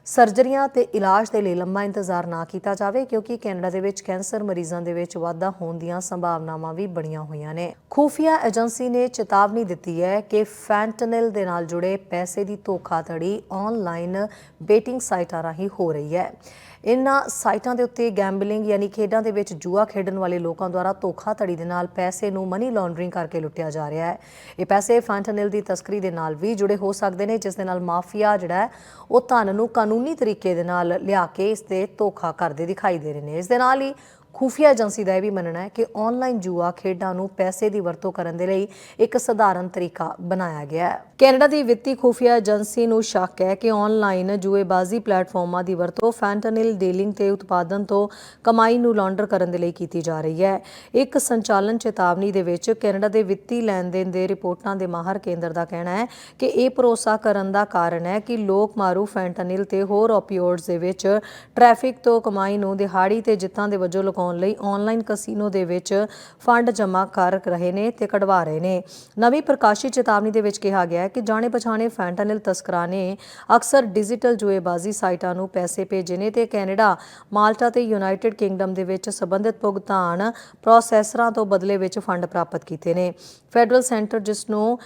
ਸਰਜਰੀਆਂ ਤੇ ਇਲਾਜ ਦੇ ਲਈ ਲੰਮਾ ਇੰਤਜ਼ਾਰ ਨਾ ਕੀਤਾ ਜਾਵੇ, ਕਿਉਂਕਿ ਕੈਨੇਡਾ ਦੇ ਵਿੱਚ ਕੈਂਸਰ ਮਰੀਜ਼ਾਂ ਦੇ ਵਿੱਚ ਵਾਧਾ ਹੋਣ ਦੀਆਂ ਸੰਭਾਵਨਾਵਾਂ ਵੀ ਬਣੀਆਂ ਹੋਈਆਂ ਨੇ। ਖੂਫੀਆ ਏਜੰਸੀ ਨੇ ਚੇਤਾਵਨੀ ਦਿੱਤੀ ਹੈ ਕਿ ਫੈਂਟਨਲ ਦੇ ਨਾਲ ਜੁੜੇ ਪੈਸੇ ਦੀ ਧੋਖਾਧੜੀ ਆਨਲਾਈਨ ਬੇਟਿੰਗ ਸਾਈਟਾਂ ਰਾਹੀਂ ਹੋ ਰਹੀ ਹੈ। ਇਨ੍ਹਾਂ ਸਾਈਟਾਂ ਦੇ ਉੱਤੇ ਗੈਂਬਲਿੰਗ ਯਾਨੀ ਖੇਡਾਂ ਦੇ ਵਿੱਚ ਜੂਆ ਖੇਡਣ ਵਾਲੇ ਲੋਕਾਂ ਦੁਆਰਾ ਧੋਖਾਧੜੀ ਦੇ ਨਾਲ ਪੈਸੇ ਨੂੰ ਮਨੀ ਲਾਂਡਰਿੰਗ ਕਰਕੇ ਲੁੱਟਿਆ ਜਾ ਰਿਹਾ ਹੈ। ਇਹ ਪੈਸੇ ਫੈਂਟਨਿਲ ਦੀ ਤਸਕਰੀ ਦੇ ਨਾਲ ਵੀ ਜੁੜੇ ਹੋ ਸਕਦੇ ਨੇ, ਜਿਸ ਦੇ ਨਾਲ ਮਾਫੀਆ ਜਿਹੜਾ ਹੈ, ਉਹ ਧਨ ਨੂੰ ਕਾਨੂੰਨੀ ਤਰੀਕੇ ਦੇ ਨਾਲ ਲਿਆ ਕੇ ਇਸ ਤੇ ਧੋਖਾ ਕਰਦੇ ਦਿਖਾਈ ਦੇ ਰਹੇ ਨੇ। ਇਸ ਦੇ ਨਾਲ ਹੀ ਖੂਫੀਆ ਏਜੰਸੀ ਦਾ ਇਹ ਵੀ ਮੰਨਣਾ ਹੈ ਕਿ ਆਨਲਾਈਨ ਜੂਆ ਖੇਡਾਂ ਨੂੰ ਪੈਸੇ ਦੀ ਵਰਤੋਂ ਕਰਨ ਦੇ ਲਈ ਇੱਕ ਸਧਾਰਨ ਤਰੀਕਾ ਬਣਾਇਆ ਗਿਆ ਹੈ। ਕੈਨੇਡਾ ਦੀ ਵਿੱਤੀ ਖੂਫੀਆ ਏਜੰਸੀ ਨੂੰ ਸ਼ੱਕ ਹੈ ਕਿ ਆਨਲਾਈਨ ਜੂਏਬਾਜ਼ੀ ਪਲੇਟਫਾਰਮਾਂ ਦੀ ਵਰਤੋਂ ਫੈਂਟਨਿਲ ਡੀਲਿੰਗ ਤੇ ਉਤਪਾਦਨ ਤੋਂ ਕਮਾਈ ਨੂੰ ਲਾਂਡਰ ਕਰਨ ਦੇ ਲਈ ਕੀਤੀ ਜਾ ਰਹੀ ਹੈ। ਇੱਕ ਸੰਚਾਲਨ ਚੇਤਾਵਨੀ ਦੇ ਵਿੱਚ ਕੈਨੇਡਾ ਦੇ ਵਿੱਤੀ ਲੈਣ ਦੇਣ ਦੇ ਰਿਪੋਰਟਾਂ ਦੇ ਮਾਹਰ ਕੇਂਦਰ ਦਾ ਕਹਿਣਾ ਹੈ ਕਿ ਇਹ ਭਰੋਸਾ ਕਰਨ ਦਾ ਕਾਰਨ ਹੈ ਕਿ ਲੋਕ ਮਾਰੂ ਫੈਂਟਨਿਲ ਤੇ ਹੋਰ ਓਪੀਓਇਡਸ ਦੇ ਵਿੱਚ ਟ੍ਰੈਫਿਕ ਤੋਂ ਕਮਾਈ ਨੂੰ ਦਿਹਾੜੀ ਤੇ ਜਿੱਤਾਂ ਦੇ ਵਜੋਂ ਲੁਕਾਉਣ ਲਈ ਆਨਲਾਈਨ ਕਸੀਨੋ ਦੇ ਵਿੱਚ ਫੰਡ ਜਮ੍ਹਾਂ ਕਰ ਰਹੇ ਨੇ ਤੇ ਕਢਵਾ ਰਹੇ ਨੇ। ਨਵੀਂ ਪ੍ਰਕਾਸ਼ਿਤ ਚੇਤਾਵਨੀ ਦੇ ਵਿੱਚ ਕਿਹਾ ਗਿਆ ਹੈ ਕਿ ਜਾਣੇ ਪਛਾਣੇ ਫੈਂਟਨਿਲ ਤਸਕਰਾਂ ਨੇ ਅਕਸਰ ਡਿਜੀਟਲ ਜੁਏਬਾਜ਼ੀ ਸਾਈਟਾਂ ਨੂੰ ਪੈਸੇ ਭੇਜੇ ਨੇ ਤੇ ਕੈਨੇਡਾ, ਮਾਲਟਾ ਤੇ ਯੂਨਾਈਟਿਡ ਕਿੰਗਡਮ ਦੇ ਵਿੱਚ ਸੰਬੰਧਿਤ ਭੁਗਤਾਨ ਪ੍ਰੋਸੈਸਰਾਂ ਤੋਂ ਬਦਲੇ ਵਿੱਚ ਫੰਡ ਪ੍ਰਾਪਤ ਕੀਤੇ ਨੇ। ਫੈਡਰਲ ਸੈਂਟਰ ਜਿਸ ਨੂੰ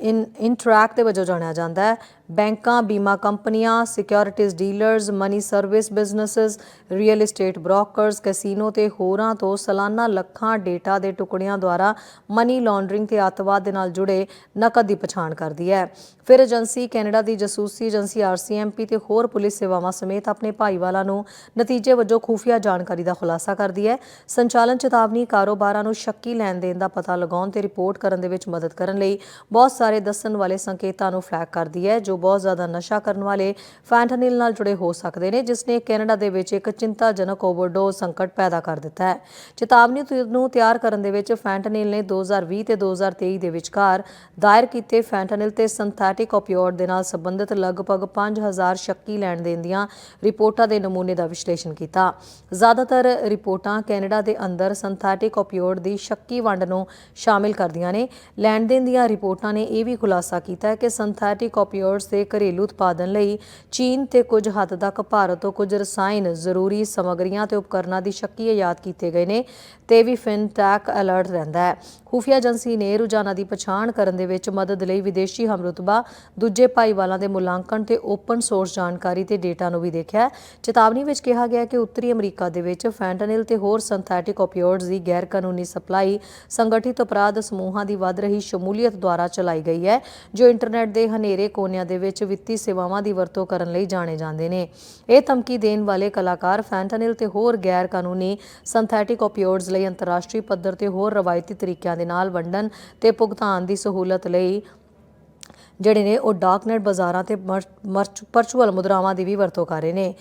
ਇਨ ਇੰਟਰੈਕ ਦੇ ਵਜੋਂ ਜਾਣਿਆ ਜਾਂਦਾ ਹੈ। ਬੈਂਕਾਂ, ਬੀਮਾ ਕੰਪਨੀਆਂ, securities dealers money service businesses, real estate brokers casino ਤੇ ਹੋਰਾਂ ਤੋਂ ਸਾਲਾਨਾ ਲੱਖਾਂ ਡੇਟਾ ਦੇ ਟੁਕੜਿਆਂ ਦੁਆਰਾ ਮਨੀ ਲਾਂਡਰਿੰਗ ਤੇ ਅੱਤਵਾਦ ਦੇ ਨਾਲ ਜੁੜੇ ਨਕਦ ਦੀ ਪਛਾਣ ਕਰਦੀ ਹੈ। ਫਿਰ ਏਜੰਸੀ ਕੈਨੇਡਾ ਦੀ ਜਸੂਸੀ ਏਜੰਸੀ ਆਰਸੀਐਮਪੀ ਤੇ ਹੋਰ ਪੁਲਿਸ ਸੇਵਾਵਾਂ ਸਮੇਤ ਆਪਣੇ ਭਾਈਵਾਲਾਂ ਨੂੰ ਨਤੀਜੇ ਵਜੋਂ ਖੂਫੀਆ ਜਾਣਕਾਰੀ ਦਾ ਖੁਲਾਸਾ ਕਰਦੀ ਹੈ। ਸੰਚਾਲਨ ਚੇਤਾਵਨੀ ਕਾਰੋਬਾਰਾਂ ਨੂੰ ਸ਼ੱਕੀ ਲੈਣ ਦੇਣ ਦਾ ਪਤਾ ਲਗਾਉਣ ਤੇ ਰਿਪੋਰਟ ਕਰਨ ਦੇ ਵਿੱਚ ਮਦਦ ਕਰਨ ਲਈ ਬਹੁਤ ਸਾਰੇ ਦੱਸਣ ਵਾਲੇ ਸੰਕੇਤਾਂ ਨੂੰ ਫਲੈਗ ਕਰਦੀ ਹੈ, ਜੋ ਬਹੁਤ ਜ਼ਿਆਦਾ ਨਸ਼ਾ ਕਰਨ ਵਾਲੇ ਫੈਂਟਨਿਲ ਨਾਲ ਜੁੜੇ ਹੋ ਸਕਦੇ ਨੇ, ਜਿਸ ਨੇ ਕੈਨੇਡਾ ਦੇ ਵਿੱਚ ਇੱਕ ਚਿੰਤਾਜਨਕ ਓਵਰਡੋਜ਼ ਸੰਕਟ ਪੈਦਾ ਕਰ ਦਿੱਤਾ ਹੈ। ਚੇਤਾਵਨੀ ਨੂੰ ਤਿਆਰ ਕਰਨ ਦੇ ਵਿੱਚ ਫੈਂਟਨਿਲ ਨੇ 2020 ਤੇ 2023 ਦੇ ਵਿਚਕਾਰ ਦਾਇਰ ਕੀਤੇ ਫੈਂਟਨਿਲ ਤੇ ਸਿੰਥੈਟਿਕ ਸਿੰਥੈਟਿਕ ਓਪੀਓਇਡ ਦੇ ਨਾਲ ਸੰਬੰਧਿਤ ਲਗਭਗ 5000 ਸ਼ੱਕੀ ਲੈਣ ਦੇਣ ਦੀਆਂ ਰਿਪੋਰਟਾਂ ਦੇ ਨਮੂਨੇ ਦਾ ਵਿਸ਼ਲੇਸ਼ਣ ਕੀਤਾ। ਜ਼ਿਆਦਾਤਰ ਰਿਪੋਰਟਾਂ ਕੈਨੇਡਾ ਦੇ ਅੰਦਰ ਸਿੰਥੈਟਿਕ ਓਪੀਓਇਡ ਦੀ ਸ਼ੱਕੀ ਵੰਡ ਨੂੰ ਸ਼ਾਮਿਲ ਕਰਦੀਆਂ ਨੇ। ਲੈਣ ਦੇਣ ਦੀਆਂ ਰਿਪੋਰਟਾਂ ਨੇ ਇਹ ਵੀ ਖੁਲਾਸਾ ਕੀਤਾ ਹੈ ਕਿ ਸਿੰਥੈਟਿਕ ਓਪੀਓਇਡਸ ਦੇ ਘਰੇਲੂ ਉਤਪਾਦਨ ਲਈ ਚੀਨ ਤੇ ਕੁਝ ਹੱਦ ਤੱਕ ਭਾਰਤ ਤੋਂ ਕੁਝ ਰਸਾਇਣ, ਜ਼ਰੂਰੀ ਸਮੱਗਰੀਆਂ ਤੇ ਉਪਕਰਨਾਂ ਦੀ ਸ਼ੱਕੀ ਆਯਾਤ ਕੀਤੇ ਗਏ ਨੇ ਤੇ ਵੀ ਫਿਨਟੈਕ ਅਲਰਟ ਰਹਿੰਦਾ ਹੈ। ਖੂਫੀਆ ਏਜੰਸੀ ਨੇ ਰੁਝਾਨਾਂ ਦੀ ਪਛਾਣ ਕਰਨ ਦੇ ਵਿੱਚ ਮਦਦ ਲਈ ਵਿਦੇਸ਼ੀ ਹਮਰੁਤਬਾ, ਦੂਜੇ ਭਾਈਵਾਲਾਂ ਦੇ ਮੁਲਾਂਕਣ ਤੇ ਓਪਨ ਸੋਰਸ ਜਾਣਕਾਰੀ ਤੇ ਡੇਟਾ ਨੂੰ ਵੀ ਦੇਖਿਆ ਚੇਤਾਵਨੀ ਵਿੱਚ ਕਿਹਾ ਗਿਆ ਕਿ ਉੱਤਰੀ ਅਮਰੀਕਾ ਦੇ ਵਿੱਚ ਫੈਂਟਨਿਲ ਤੇ ਹੋਰ ਸਿੰਥੈਟਿਕ ਓਪੀਓਇਡਸ ਦੀ ਗੈਰ ਕਾਨੂੰਨੀ ਸਪਲਾਈ ਸੰਗਠਿਤ ਅਪਰਾਧ ਸਮੂਹਾਂ ਦੀ ਵੱਧ ਰਹੀ ਸ਼ਮੂਲੀਅਤ ਦੁਆਰਾ ਚਲਾਈ ਗਈ ਹੈ, ਜੋ ਇੰਟਰਨੈਟ ਦੇ ਹਨੇਰੇ ਕੋਨਿਆਂ ਦੇ ਵਿੱਚ ਵਿੱਤੀ ਸੇਵਾਵਾਂ ਦੀ ਵਰਤੋਂ ਕਰਨ ਲਈ ਜਾਣੇ ਜਾਂਦੇ ਨੇ। ਇਹ ਧਮਕੀ ਦੇਣ ਵਾਲੇ ਕਲਾਕਾਰ ਫੈਂਟਨਿਲ ਤੇ ਹੋਰ ਗੈਰ ਕਾਨੂੰਨੀ ਸਿੰਥੈਟਿਕ ਓਪੀਓਇਡਸ ਲਈ ਅੰਤਰਰਾਸ਼ਟਰੀ ਪੱਧਰ ਤੇ ਹੋਰ ਰਵਾਇਤੀ ਤਰੀਕਿਆਂ ਦੇ ਨਾਲ ਵੰਡਣ ਤੇ ਭੁਗਤਾਨ ਦੀ ਸਹੂਲਤ ਲਈ ਜਿਹੜੇ ਨੇ ਉਹ ਡਾਰਕਨੈਟ ਬਾਜ਼ਾਰਾਂ ਤੇ ਵਰਚੁਅਲ ਮੁਦਰਾਵਾਂ ਦੀ ਵੀ ਵਰਤੋਂ ਕਰ ਰਹੇ ਨੇ।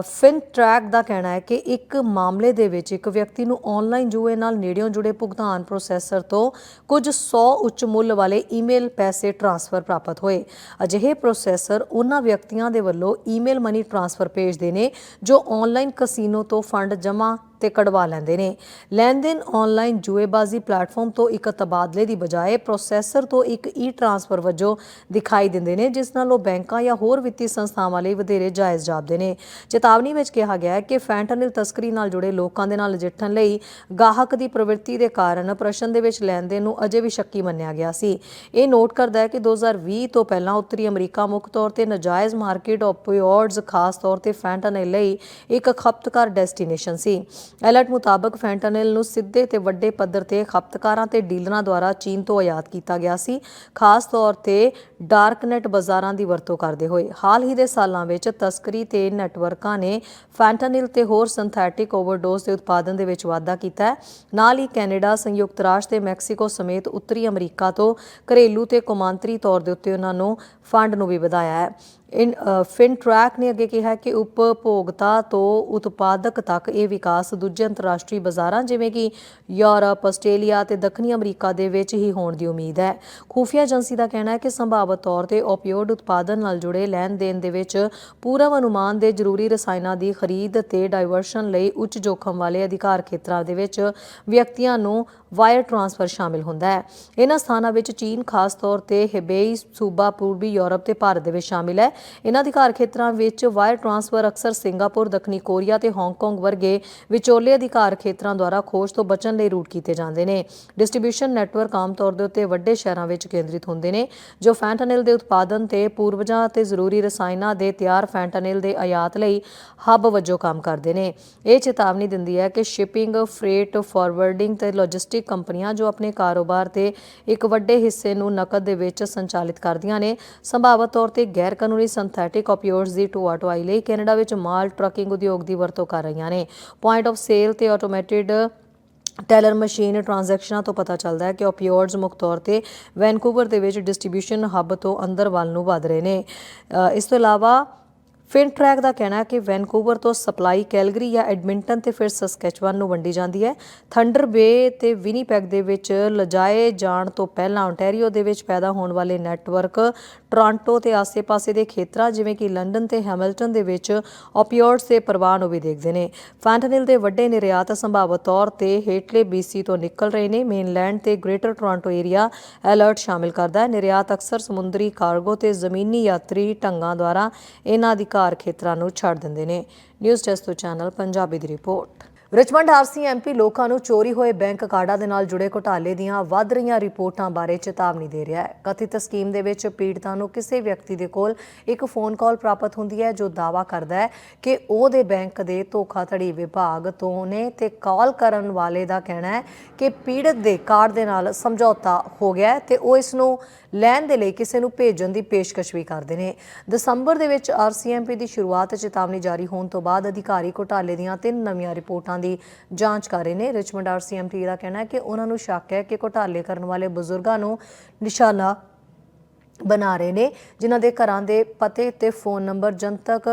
ਫਿਨ ਟਰੈਕ ਦਾ ਕਹਿਣਾ ਹੈ ਕਿ ਇੱਕ ਮਾਮਲੇ ਦੇ ਵਿੱਚ ਇੱਕ ਵਿਅਕਤੀ ਨੂੰ ਆਨਲਾਈਨ ਜੂਏ ਨਾਲ ਨੇੜਿਓਂ ਜੁੜੇ ਭੁਗਤਾਨ ਪ੍ਰੋਸੈਸਰ ਤੋਂ ਕੁਝ 100 ਉੱਚ ਮੁੱਲ ਵਾਲੇ ਈਮੇਲ ਪੈਸੇ ਟ੍ਰਾਂਸਫਰ ਪ੍ਰਾਪਤ ਹੋਏ। ਅਜਿਹੇ ਪ੍ਰੋਸੈਸਰ ਉਹਨਾਂ ਵਿਅਕਤੀਆਂ ਦੇ ਵੱਲੋਂ ਈਮੇਲ ਮਨੀ ਟ੍ਰਾਂਸਫਰ ਭੇਜਦੇ ਨੇ ਜੋ ਆਨਲਾਈਨ ਕਸੀਨੋ ਤੋਂ ਫੰਡ ਜਮ੍ਹਾਂ ਤੇ ਕਢਵਾ ਲੈਂਦੇ ਨੇ। ਲੈਣ ਦੇਣ ਆਨਲਾਈਨ ਜੂਏਬਾਜ਼ੀ ਪਲੇਟਫਾਰਮ ਤੋਂ ਇੱਕ ਤਬਾਦਲੇ ਦੀ ਬਜਾਏ ਪ੍ਰੋਸੈਸਰ ਤੋਂ ਇੱਕ ਈ ਟ੍ਰਾਂਸਫਰ ਵਜੋਂ ਦਿਖਾਈ ਦਿੰਦੇ ਨੇ, ਜਿਸ ਨਾਲ ਉਹ ਬੈਂਕਾਂ ਜਾਂ ਹੋਰ ਵਿੱਤੀ ਸੰਸਥਾਵਾਂ ਲਈ ਵਧੇਰੇ ਜਾਇਜ਼ ਜਾਪਦੇ ਨੇ। ਚੇਤਾਵਨੀ ਵਿੱਚ ਕਿਹਾ ਗਿਆ ਹੈ ਕਿ ਫੈਂਟਨਿਲ ਤਸਕਰੀ ਨਾਲ ਜੁੜੇ ਲੋਕਾਂ ਦੇ ਨਾਲ ਨਜਿੱਠਣ ਲਈ ਗਾਹਕ ਦੀ ਪ੍ਰਵਿਰਤੀ ਦੇ ਕਾਰਨ ਪ੍ਰਸ਼ਨ ਦੇ ਵਿੱਚ ਲੈਣ ਦੇਣ ਨੂੰ ਅਜੇ ਵੀ ਸ਼ੱਕੀ ਮੰਨਿਆ ਗਿਆ ਸੀ। ਇਹ ਨੋਟ ਕਰਦਾ ਹੈ ਕਿ 2020 ਤੋਂ ਪਹਿਲਾਂ ਉੱਤਰੀ ਅਮਰੀਕਾ ਮੁੱਖ ਤੌਰ ਤੇ ਨਜਾਇਜ਼ ਮਾਰਕੀਟ ਓਪੀਓਇਡਸ ਖਾਸ ਤੌਰ ਤੇ ਫੈਂਟਨਿਲ ਲਈ ਇੱਕ ਖਪਤਕਾਰ ਡੈਸਟੀਨੇਸ਼ਨ ਸੀ। ਐਲਰਟ ਮੁਤਾਬਕ ਫੈਂਟਨਿਲ ਨੂੰ ਸਿੱਧੇ ਤੇ ਵੱਡੇ ਪੱਧਰ ਤੇ ਖਪਤਕਾਰਾਂ ਤੇ ਡੀਲਰਾਂ ਦੁਆਰਾ ਚੀਨ ਤੋਂ ਆਯਾਤ ਕੀਤਾ ਗਿਆ ਸੀ। ਖਾਸ ਤੌਰ ਤੇ ਡਾਰਕਨੈਟ ਬਾਜ਼ਾਰਾਂ ਦੀ ਵਰਤੋਂ ਕਰਦੇ ਹੋਏ। ਹਾਲ ਹੀ ਦੇ ਸਾਲਾਂ ਵਿੱਚ ਤਸਕਰੀ ਤੇ ਨੈਟਵਰਕਾਂ ਨੇ ਫੈਂਟਨਿਲ ਤੇ ਹੋਰ ਸਿੰਥੈਟਿਕ ਓਵਰਡੋਜ਼ ਦੇ ਉਤਪਾਦਨ ਦੇ ਵਿੱਚ ਵਾਧਾ ਕੀਤਾ ਹੈ। ਨਾਲ ਹੀ ਕੈਨੇਡਾ, ਸੰਯੁਕਤ ਰਾਸ਼ਟਰ ਤੇ ਮੈਕਸੀਕੋ ਸਮੇਤ ਉੱਤਰੀ ਅਮਰੀਕਾ ਤੋਂ ਘਰੇਲੂ ਤੇ ਕੌਮਾਂਤਰੀ ਤੌਰ ਦੇ ਉੱਤੇ ਉਹਨਾਂ ਨੂੰ ਫੰਡ ਨੂੰ ਵੀ ਵਧਾਇਆ ਹੈ। ਇਨ ਫਿਨਟ੍ਰੈਕ ਨੇ ਅੱਗੇ ਕਿਹਾ ਕਿ ਉਪਭੋਗਤਾ ਤੋਂ ਉਤਪਾਦਕ ਤੱਕ ਇਹ ਵਿਕਾਸ ਦੂਜੇ ਅੰਤਰਰਾਸ਼ਟਰੀ ਬਾਜ਼ਾਰਾਂ ਜਿਵੇਂ ਕਿ ਯੂਰਪ, ਆਸਟ੍ਰੇਲੀਆ ਤੇ ਦੱਖਣੀ ਅਮਰੀਕਾ ਦੇ ਵਿੱਚ ਹੀ ਹੋਣ ਦੀ ਉਮੀਦ ਹੈ। ਖੁਫੀਆ ਏਜੰਸੀ ਦਾ ਕਹਿਣਾ ਹੈ ਕਿ ਸੰਭਾਵਤ ਤੌਰ ਤੇ ਓਪੀਓਇਡ ਉਤਪਾਦਨ ਨਾਲ ਜੁੜੇ ਲੈਣ ਦੇਣ ਦੇ ਵਿੱਚ ਪੂਰਵ ਅਨੁਮਾਨ ਦੇ ਜ਼ਰੂਰੀ ਰਸਾਇਣਾਂ ਦੀ ਖਰੀਦ ਤੇ ਡਾਇਵਰਸ਼ਨ ਲਈ ਉੱਚ ਜੋਖਮ ਵਾਲੇ ਅਧਿਕਾਰ ਖੇਤਰਾਂ ਦੇ ਵਿੱਚ ਵਿਅਕਤੀਆਂ ਨੂੰ ਵਾਇਰ ਟ੍ਰਾਂਸਫਰ ਸ਼ਾਮਿਲ ਹੁੰਦਾ ਹੈ। ਇਹਨਾਂ ਸਥਾਨਾਂ ਵਿੱਚ ਚੀਨ ਖਾਸ ਤੌਰ ਤੇ ਹਿਬੇਈ, ਸੂਬਾ ਪੂਰਬੀ ਯੂਰਪ ਤੇ ਭਾਰਤ ਦੇ ਵਿੱਚ ਸ਼ਾਮਿਲ ਹੈ। ਇਹਨਾਂ ਅਧਿਕਾਰ ਖੇਤਰਾਂ ਵਿੱਚ ਵਾਇਰ ਟ੍ਰਾਂਸਫਰ ਅਕਸਰ ਸਿੰਗਾਪੁਰ, ਦੱਖਣੀ ਕੋਰੀਆ ਤੇ ਹਾਂਗਕਾਂਗ ਵਰਗੇ ਵਿਚੋਲੇ ਅਧਿਕਾਰ ਖੇਤਰਾਂ ਦੁਆਰਾ ਖੋਜ ਤੋਂ ਬਚਣ ਲਈ ਰੂਟ ਕੀਤੇ ਜਾਂਦੇ ਨੇ। ਡਿਸਟ੍ਰੀਬਿਊਸ਼ਨ ਨੈਟਵਰਕ ਆਮ ਤੌਰ ਦੇ ਉੱਤੇ ਵੱਡੇ ਸ਼ਹਿਰਾਂ ਵਿੱਚ ਕੇਂਦਰਿਤ ਹੁੰਦੇ ਨੇ, ਜੋ ਫੈਂਟਨਿਲ ਦੇ ਉਤਪਾਦਨ ਤੇ ਪੂਰਵਜਾਂ ਅਤੇ ਜ਼ਰੂਰੀ ਰਸਾਇਣਾਂ ਦੇ ਤਿਆਰ ਫੈਂਟਨਿਲ ਦੇ ਆਯਾਤ ਲਈ ਹੱਬ ਵਜੋਂ ਕੰਮ ਕਰਦੇ ਨੇ। ਇਹ ਚੇਤਾਵਨੀ ਦਿੰਦੀ ਹੈ ਕਿ ਸ਼ਿਪਿੰਗ, ਫਰੇਟ, ਫਾਰਵਰਡਿੰਗ ਤੇ ਲੌਜਿਸਟਿਕ ਕੰਪਨੀਆਂ ਜੋ ਆਪਣੇ ਕਾਰੋਬਾਰ ਦੇ ਇੱਕ ਵੱਡੇ ਹਿੱਸੇ ਨੂੰ ਨਕਦ ਦੇ ਵਿੱਚ ਸੰਚਾਲਿਤ ਕਰਦੀਆਂ ਨੇ। ਸੰਭਾਵਤ ਤੌਰ ਤੇ ਗੈਰ ਕਾਨੂੰਨੀ ਸਿੰਥੈਟਿਕ ਓਪੀਓਇਡਸ ਦੀ ਢੋਆ ਢੁਆਈ ਲਈ ਕੈਨੇਡਾ ਵਿੱਚ ਮਾਲ ਟਰੱਕਿੰਗ ਉਦਯੋਗ ਦੀ ਵਰਤੋਂ ਕਰ ਰਹੀਆਂ ਨੇ। ਪੁਆਇੰਟ ਆਫ ਸੇਲ ਤੇ ਆਟੋਮੈਟਿਡ ਟੈਲਰ ਮਸ਼ੀਨ ਟ੍ਰਾਂਜੈਕਸ਼ਨਾਂ ਤੋਂ ਪਤਾ ਚੱਲਦਾ ਹੈ ਕਿ ਓਪੀਓਇਡਸ ਮੁੱਖ ਤੌਰ ਤੇ ਵੈਨਕੂਵਰ ਦੇ ਵਿੱਚ ਡਿਸਟ੍ਰੀਬਿਊਸ਼ਨ ਹੱਬ ਤੋਂ ਅੰਦਰ ਵੱਲ ਨੂੰ ਵਧ ਰਹੇ ਨੇ। ਇਸ ਤੋਂ ਇਲਾਵਾ ਫਿਨਟਰੈਕ ਦਾ ਕਹਿਣਾ ਹੈ ਕਿ ਵੈਨਕੂਵਰ ਤੋਂ ਸਪਲਾਈ ਕੈਲਗਰੀ ਜਾਂ ਐਡਮਿੰਟਨ ਤੇ ਫਿਰ ਸਸਕੈਚੁਅਨ ਨੂੰ ਵੰਡੀ ਜਾਂਦੀ ਹੈ। ਥੰਡਰ ਬੇ ਤੇ ਵਿਨੀਪੈਗ ਦੇ ਵਿੱਚ ਲਜਾਏ ਜਾਣ ਤੋਂ ਪਹਿਲਾਂ ontario ਦੇ ਵਿੱਚ ਪੈਦਾ ਹੋਣ ਵਾਲੇ ਨੈਟਵਰਕ ਟੋਰਾਂਟੋ ਤੇ ਆਸ-ਪਾਸੇ ਦੇ ਖੇਤਰਾਂ, ਜਿਵੇਂ ਕਿ ਲੰਡਨ ਤੇ ਹੈਮਿਲਟਨ ਦੇ ਵਿੱਚ ਓਪੀਓਇਡਸ ਦੇ ਪ੍ਰਵਾਹ ਨੂੰ ਵੀ ਦੇਖਦੇ ਨੇ। ਫੈਂਟਨਿਲ ਦੇ ਵੱਡੇ ਨਿਰਯਾਤ ਸੰਭਾਵਤ ਤੌਰ ਤੇ ਹੇਠਲੇ BC ਤੋਂ ਨਿਕਲ ਰਹੇ ਨੇ। ਮੇਨਲੈਂਡ ਤੇ ਗ੍ਰੇਟਰ ਟੋਰਾਂਟੋ ਏਰੀਆ ਅਲਰਟ ਸ਼ਾਮਿਲ ਕਰਦਾ ਹੈ। ਨਿਰਯਾਤ ਅਕਸਰ ਸਮੁੰਦਰੀ ਕਾਰਗੋ ਤੇ ਜ਼ਮੀਨੀ ਯਾਤਰੀ ਢੰਗਾਂ ਦੁਆਰਾ ਇਹਨਾਂ ਦੀ ਅਧਿਕਾਰ ਖੇਤਰਾਂ ਨੂੰ ਛੱਡ ਦਿੰਦੇ ਨੇ। ਨਿਊਜ਼ ਡੈਸਕ ਤੋਂ ਚੈਨਲ ਪੰਜਾਬੀ ਦੀ ਰਿਪੋਰਟ। ਰਿਚਮੰਡ ਆਰਸੀ ਐਮਪੀ ਲੋਕਾਂ ਨੂੰ ਚੋਰੀ ਹੋਏ ਬੈਂਕ ਕਾਰਡਾਂ ਦੇ ਨਾਲ ਜੁੜੇ ਘੁਟਾਲੇ ਦੀਆਂ ਵੱਧ ਰਹੀਆਂ ਰਿਪੋਰਟਾਂ ਬਾਰੇ ਚੇਤਾਵਨੀ ਦੇ ਰਿਹਾ ਹੈ। ਕਥਿਤ ਸਕੀਮ ਦੇ ਵਿੱਚ ਪੀੜਤਾਂ ਨੂੰ ਕਿਸੇ ਵਿਅਕਤੀ ਦੇ ਕੋਲ ਇੱਕ ਫੋਨ ਕਾਲ ਪ੍ਰਾਪਤ ਹੁੰਦੀ ਹੈ, ਜੋ ਦਾਵਾ ਕਰਦਾ ਹੈ ਕਿ ਉਹਦੇ ਬੈਂਕ ਦੇ ਧੋਖਾਧੜੀ ਵਿਭਾਗ ਤੋਂ ਨੇ ਤੇ ਕਾਲ ਕਰਨ ਵਾਲੇ ਦਾ ਕਹਿਣਾ ਹੈ ਕਿ ਪੀੜਤ ਦੇ ਕਾਰਡ ਦੇ ਨਾਲ ਸਮਝੌਤਾ ਹੋ ਗਿਆ ਹੈ ਤੇ ਉਹ ਇਸ ਨੂੰ ਲੈਣ ਦੇ ਲਈ ਕਿਸੇ ਨੂੰ ਭੇਜਣ ਦੀ ਪੇਸ਼ਕਸ਼ ਵੀ ਕਰਦੇ ਨੇ। ਦਸੰਬਰ ਦੇ ਵਿੱਚ ਆਰਸੀਐਮਪੀ ਦੀ ਸ਼ੁਰੂਆਤ ਚੇਤਾਵਨੀ ਜਾਰੀ ਹੋਣ ਤੋਂ ਬਾਅਦ ਅਧਿਕਾਰੀ ਘੁਟਾਲੇ ਦੀਆਂ ਤਿੰਨ ਨਵੀਆਂ ਰਿਪੋਰਟਾਂ ਦੀ ਜਾਂਚ ਕਰ ਰਹੇ ਨੇ। ਰਿਚਮੰਡ ਆਰਸੀਐਮਪੀ ਦਾ ਕਹਿਣਾ ਹੈ ਕਿ ਉਹਨਾਂ ਨੂੰ ਸ਼ੱਕ ਹੈ ਕਿ ਘੁਟਾਲੇ ਕਰਨ ਵਾਲੇ ਬਜ਼ੁਰਗਾਂ ਨੂੰ ਨਿਸ਼ਾਨਾ ਬਣਾ ਰਹੇ ਨੇ, ਜਿਨ੍ਹਾਂ ਦੇ ਘਰਾਂ ਦੇ ਪਤੇ ਤੇ ਫੋਨ ਨੰਬਰ ਜਨਤਕ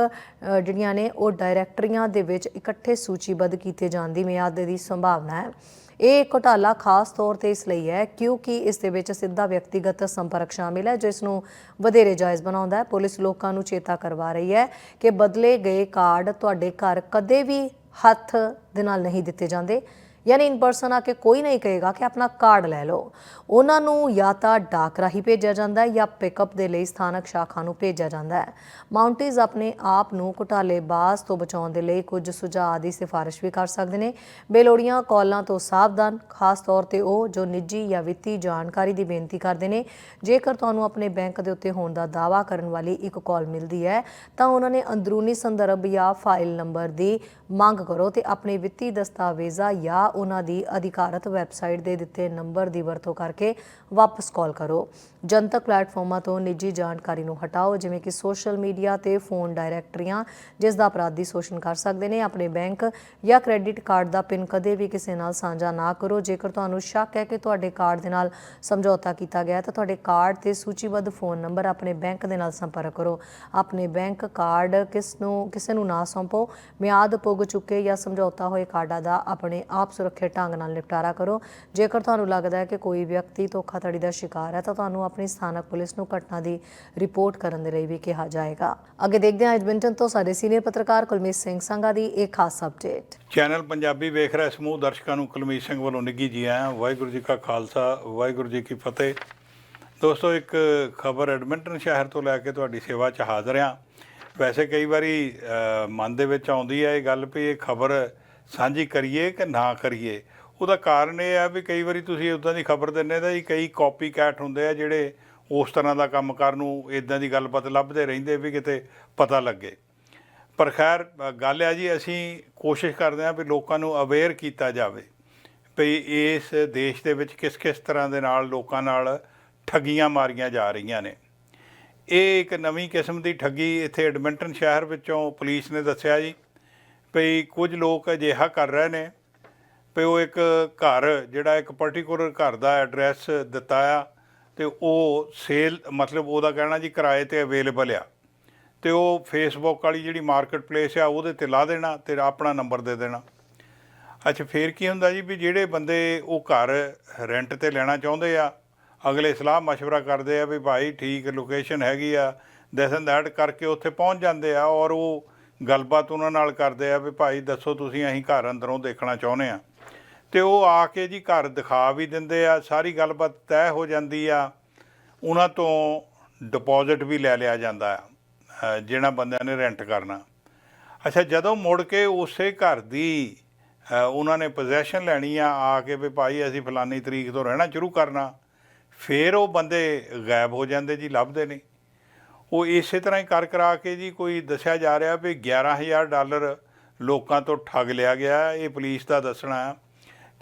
ਜਿਹੜੀਆਂ ਨੇ ਉਹ ਡਾਇਰੈਕਟਰੀਆਂ ਦੇ ਵਿੱਚ ਇਕੱਠੇ ਸੂਚੀਬੱਧ ਕੀਤੇ ਜਾਣ ਦੀ ਮਿਆਦ ਦੀ ਸੰਭਾਵਨਾ ਹੈ। ਇਹ ਘੋਟਾਲਾ ਖਾਸ ਤੌਰ ਤੇ ਇਸ ਲਈ ਹੈ ਕਿਉਂਕਿ ਇਸ ਦੇ ਵਿੱਚ ਸਿੱਧਾ ਵਿਅਕਤੀਗਤ ਸੰਪਰਕ ਸ਼ਾਮਿਲ ਹੈ ਜਿਸ ਨੂੰ ਵਧੇਰੇ ਜਾਇਜ਼ ਬਣਾਉਂਦਾ ਹੈ। ਪੁਲਿਸ ਲੋਕਾਂ ਨੂੰ ਚੇਤਾ ਕਰਵਾ ਰਹੀ ਹੈ ਕਿ ਬਦਲੇ ਗਏ ਕਾਰਡ ਤੁਹਾਡੇ ਘਰ ਕਦੇ ਵੀ ਹੱਥ ਦੇ ਨਾਲ ਨਹੀਂ ਦਿੱਤੇ ਜਾਂਦੇ। ਯਾਨੀ ਇਨ ਪਰਸਨ ਆ ਕੇ ਕੋਈ ਨਹੀਂ ਕਹੇਗਾ ਕਿ ਆਪਣਾ ਕਾਰਡ ਲੈ ਲਓ। ਉਹਨਾਂ ਨੂੰ ਜਾਂ ਤਾਂ ਡਾਕ ਰਾਹੀਂ ਭੇਜਿਆ ਜਾਂਦਾ ਹੈ ਜਾਂ ਪਿਕਅਪ ਦੇ ਲਈ ਸਥਾਨਕ ਸ਼ਾਖਾ ਨੂੰ ਭੇਜਿਆ ਜਾਂਦਾ ਹੈ। ਮਾਊਂਟੀਜ਼ ਆਪਣੇ ਆਪ ਨੂੰ ਘੁਟਾਲੇਬਾਜ਼ ਤੋਂ ਬਚਾਉਣ ਦੇ ਲਈ ਕੁਝ ਸੁਝਾਅ ਦੀ ਸਿਫਾਰਿਸ਼ ਵੀ ਕਰ ਸਕਦੇ ਨੇ। ਬੇਲੋੜੀਆਂ ਕਾਲਾਂ ਤੋਂ ਸਾਵਧਾਨ, ਖਾਸ ਤੌਰ ਤੇ ਉਹ ਜੋ ਨਿੱਜੀ ਜਾਂ ਵਿੱਤੀ ਜਾਣਕਾਰੀ ਦੀ ਬੇਨਤੀ ਕਰਦੇ ਨੇ। ਜੇਕਰ ਤੁਹਾਨੂੰ ਆਪਣੇ ਬੈਂਕ ਦੇ ਉੱਤੇ ਹੋਣ ਦਾ ਦਾਅਵਾ ਕਰਨ ਵਾਲੀ ਇੱਕ ਕਾਲ ਮਿਲਦੀ ਹੈ, ਤਾਂ ਉਹਨਾਂ ਨੇ ਅੰਦਰੂਨੀ ਸੰਦਰਭ ਜਾਂ ਫਾਈਲ ਨੰਬਰ ਦੀ ਮੰਗ ਕਰੋ ਤੇ ਆਪਣੇ ਵਿੱਤੀ ਦਸਤਾਵੇਜ਼ਾਂ ਜਾਂ ਉਹਨਾਂ ਦੀ ਅਧਿਕਾਰਤ ਵੈਬਸਾਈਟ ਦੇ ਦਿੱਤੇ ਨੰਬਰ ਦੀ ਵਰਤੋਂ ਕਰਕੇ ਵਾਪਸ ਕਾਲ ਕਰੋ। ਜਨਤਕ ਪਲੇਟਫਾਰਮਾਂ ਤੋਂ ਨਿੱਜੀ ਜਾਣਕਾਰੀ ਨੂੰ ਹਟਾਓ, ਜਿਵੇਂ ਕਿ ਸੋਸ਼ਲ ਮੀਡੀਆ ਤੇ ਫੋਨ ਡਾਇਰੈਕਟਰੀਆਂ, ਜਿਸ ਦਾ ਅਪਰਾਧੀ ਸ਼ੋਸ਼ਣ ਕਰ ਸਕਦੇ ਨੇ। ਆਪਣੇ ਬੈਂਕ ਜਾਂ ਕ੍ਰੈਡਿਟ ਕਾਰਡ ਦਾ ਪਿਨ ਕਦੇ ਵੀ ਕਿਸੇ ਨਾਲ ਸਾਂਝਾ ਨਾ ਕਰੋ। ਜੇਕਰ ਤੁਹਾਨੂੰ ਸ਼ੱਕ ਹੈ ਕਿ ਤੁਹਾਡੇ ਕਾਰਡ ਦੇ ਨਾਲ ਸਮਝੌਤਾ ਕੀਤਾ ਗਿਆ ਹੈ, ਤਾਂ ਤੁਹਾਡੇ ਕਾਰਡ ਤੇ ਸੂਚੀਬੱਧ ਫੋਨ ਨੰਬਰ ਆਪਣੇ ਬੈਂਕ ਦੇ ਨਾਲ ਸੰਪਰਕ ਕਰੋ। ਆਪਣੇ ਬੈਂਕ ਕਾਰਡ ਕਿਸ ਨੂੰ, ਕਿਸੇ ਨੂੰ ਨਾ ਸੌਂਪੋ। ਮਿਆਦ ਪੁੱਗ ਚੁੱਕੇ ਜਾਂ ਸਮਝੌਤਾ ਹੋਏ ਕਾਰਡਾਂ ਦਾ ਆਪਣੇ ਆਪ ਸੁਰੱਖਿਅਤ ਢੰਗ ਨਾਲ ਨਿਪਟਾਰਾ ਕਰੋ। ਜੇਕਰ ਤੁਹਾਨੂੰ ਲੱਗਦਾ ਹੈ ਕਿ ਕੋਈ ਵਿਅਕਤੀ ਧੋਖਾ ਧੋਖਾਧੜੀ ਦਾ ਸ਼ਿਕਾਰ ਹੈ, ਤਾਂ ਤੁਹਾਨੂੰ ਆਪਣੀ ਸਥਾਨਕ ਪੁਲਿਸ ਨੂੰ ਘਟਨਾ ਦੀ ਰਿਪੋਰਟ ਕਰਨ ਦੇ ਲਈ ਵੀ ਕਿਹਾ ਜਾਏਗਾ। ਅੱਗੇ ਦੇਖਦੇ ਹਾਂ, ਐਡਮਿੰਟਨ ਤੋਂ ਸਾਡੇ ਸੀਨੀਅਰ ਪੱਤਰਕਾਰ ਕੁਲਮੀਤ ਸਿੰਘ ਸੰਘਾ ਦੀ ਇੱਕ ਖਾਸ ਅਪਡੇਟ ਚੈਨਲ ਪੰਜਾਬੀ ਵੇਖ ਰਿਹਾ ਸਮੂਹ, ਦਰਸ਼ਕਾਂ ਨੂੰ ਕੁਲਮੀਤ ਸਿੰਘ ਵੱਲੋਂ ਨਿੱਘੀ ਜੀ ਆਇਆਂ, ਵਾਹਿਗੁਰੂ ਜੀ ਕਾ ਖਾਲਸਾ, ਵਾਹਿਗੁਰੂ ਜੀ ਕੀ ਫਤਿਹ। ਦੋਸਤੋ, ਇੱਕ ਖਬਰ ਐਡਮਿੰਟਨ ਸ਼ਹਿਰ ਤੋਂ ਲੈ ਕੇ ਤੁਹਾਡੀ ਸੇਵਾ 'ਚ ਹਾਜ਼ਰ ਹਾਂ। ਵੈਸੇ ਕਈ ਵਾਰੀ ਮਨ ਦੇ ਵਿੱਚ ਆਉਂਦੀ ਹੈ ਇਹ ਗੱਲ ਵੀ ਇਹ ਖਬਰ ਸਾਂਝੀ ਕਰੀਏ ਕਿ ਨਾ ਕਰੀਏ। ਉਹਦਾ ਕਾਰਨ ਇਹ ਆ ਵੀ ਕਈ ਵਾਰੀ ਤੁਸੀਂ ਉਦਾਂ ਦੀ ਖਬਰ ਦਿੰਦੇ ਤਾਂ ਜੀ, ਕਈ ਕਾਪੀ ਕੈਟ ਹੁੰਦੇ ਆ ਜਿਹੜੇ ਉਸ ਤਰ੍ਹਾਂ ਦਾ ਕੰਮ ਕਰਨ ਨੂੰ ਇਦਾਂ ਦੀ ਗੱਲਬਾਤ ਲੱਭਦੇ ਰਹਿੰਦੇ ਵੀ ਕਿਤੇ ਪਤਾ ਲੱਗੇ। ਪਰ ਖੈਰ, ਗੱਲ ਹੈ ਜੀ, ਅਸੀਂ ਕੋਸ਼ਿਸ਼ ਕਰਦੇ ਹਾਂ ਵੀ ਲੋਕਾਂ ਨੂੰ ਅਵੇਅਰ ਕੀਤਾ ਜਾਵੇ ਵੀ ਇਸ ਦੇਸ਼ ਦੇ ਵਿੱਚ ਕਿਸ ਕਿਸ ਤਰ੍ਹਾਂ ਦੇ ਨਾਲ ਲੋਕਾਂ ਨਾਲ ਠੱਗੀਆਂ ਮਾਰੀਆਂ ਜਾ ਰਹੀਆਂ ਨੇ। ਇਹ ਇੱਕ ਨਵੀਂ ਕਿਸਮ ਦੀ ਠੱਗੀ ਇੱਥੇ ਐਡਮਿੰਟਨ ਸ਼ਹਿਰ ਵਿੱਚੋਂ ਪੁਲਿਸ ਨੇ ਦੱਸਿਆ ਜੀ ਵੀ ਕੁਝ ਲੋਕ ਅਜਿਹਾ ਕਰ ਰਹੇ ਨੇ ਵੀ ਉਹ ਇੱਕ ਘਰ, ਜਿਹੜਾ ਇੱਕ ਪਾਰਟਿਕੂਲਰ ਘਰ ਦਾ ਐਡਰੈਸ ਦਿੱਤਾ ਆ, ਤੇ ਉਹ ਸੇਲ ਮਤਲਬ ਉਹਦਾ ਕਹਿਣਾ ਜੀ ਕਿਰਾਏ ਤੇ ਅਵੇਲੇਬਲ ਆ। ਤੇ ਉਹ ਫੇਸਬੁੱਕ ਵਾਲੀ ਜਿਹੜੀ ਮਾਰਕੀਟ ਪਲੇਸ ਆ, ਉਹਦੇ ਤੇ ਲਾ ਦੇਣਾ ਤੇ ਆਪਣਾ ਨੰਬਰ ਦੇ ਦੇਣਾ। ਅੱਛਾ, ਫੇਰ ਕੀ ਹੁੰਦਾ ਜੀ ਵੀ ਜਿਹੜੇ ਬੰਦੇ ਉਹ ਘਰ ਰੈਂਟ ਤੇ ਲੈਣਾ ਚਾਹੁੰਦੇ ਆ, ਅਗਲੇ ਸਲਾਹ مشਵਰਾ ਕਰਦੇ ਆ ਵੀ ਭਾਈ ਠੀਕ ਲੋਕੇਸ਼ਨ ਹੈਗੀ ਆ ਦੈਸ ਐਂਡ ਦੈਟ ਕਰਕੇ ਉੱਥੇ ਪਹੁੰਚ ਜਾਂਦੇ ਆ ਔਰ ਉਹ ਗੱਲਬਾਤ ਉਹਨਾਂ ਨਾਲ ਕਰਦੇ ਆ ਵੀ ਭਾਈ ਦੱਸੋ ਤੁਸੀਂ ਅਸੀਂ ਘਰ ਅੰਦਰੋਂ ਦੇਖਣਾ ਚਾਹੁੰਦੇ ਆ। ਤੇ ਉਹ ਆ ਕੇ ਜੀ ਘਰ ਦਿਖਾ ਵੀ ਦਿੰਦੇ ਆ ਸਾਰੀ ਗੱਲਬਾਤ ਤੈਅ ਹੋ ਜਾਂਦੀ ਆ। ਉਹਨਾਂ ਤੋਂ ਡਿਪੋਜ਼ਿਟ ਵੀ ਲੈ ਲਿਆ ਜਾਂਦਾ ਆ ਅ, ਜਿਹਨਾਂ ਬੰਦਿਆਂ ਨੇ ਰੈਂਟ ਕਰਨਾ। ਅੱਛਾ ਜਦੋਂ ਮੁੜ ਕੇ ਉਸੇ ਘਰ ਦੀ ਉਹਨਾਂ ਨੇ ਪੋਜੈਸ਼ਨ ਲੈਣੀ ਆ ਆ ਕੇ ਵੀ ਭਾਈ ਅਸੀਂ ਫਲਾਨੀ ਤਰੀਕ ਤੋਂ ਰਹਿਣਾ ਸ਼ੁਰੂ ਕਰਨਾ ਫੇਰ ਉਹ ਬੰਦੇ ਗਾਇਬ ਹੋ ਜਾਂਦੇ ਜੀ ਲੱਭਦੇ ਨਹੀਂ। ਉਹ ਇਸੇ ਤਰ੍ਹਾਂ ਹੀ ਕਰ ਕਰਾ ਕੇ ਜੀ ਕੋਈ ਦੱਸਿਆ ਜਾ ਰਿਹਾ ਵੀ 11000 ਡਾਲਰ ਲੋਕਾਂ ਤੋਂ ਠੱਗ ਲਿਆ ਗਿਆ ਇਹ ਪੁਲਿਸ ਦਾ ਦੱਸਣਾ ਹੈ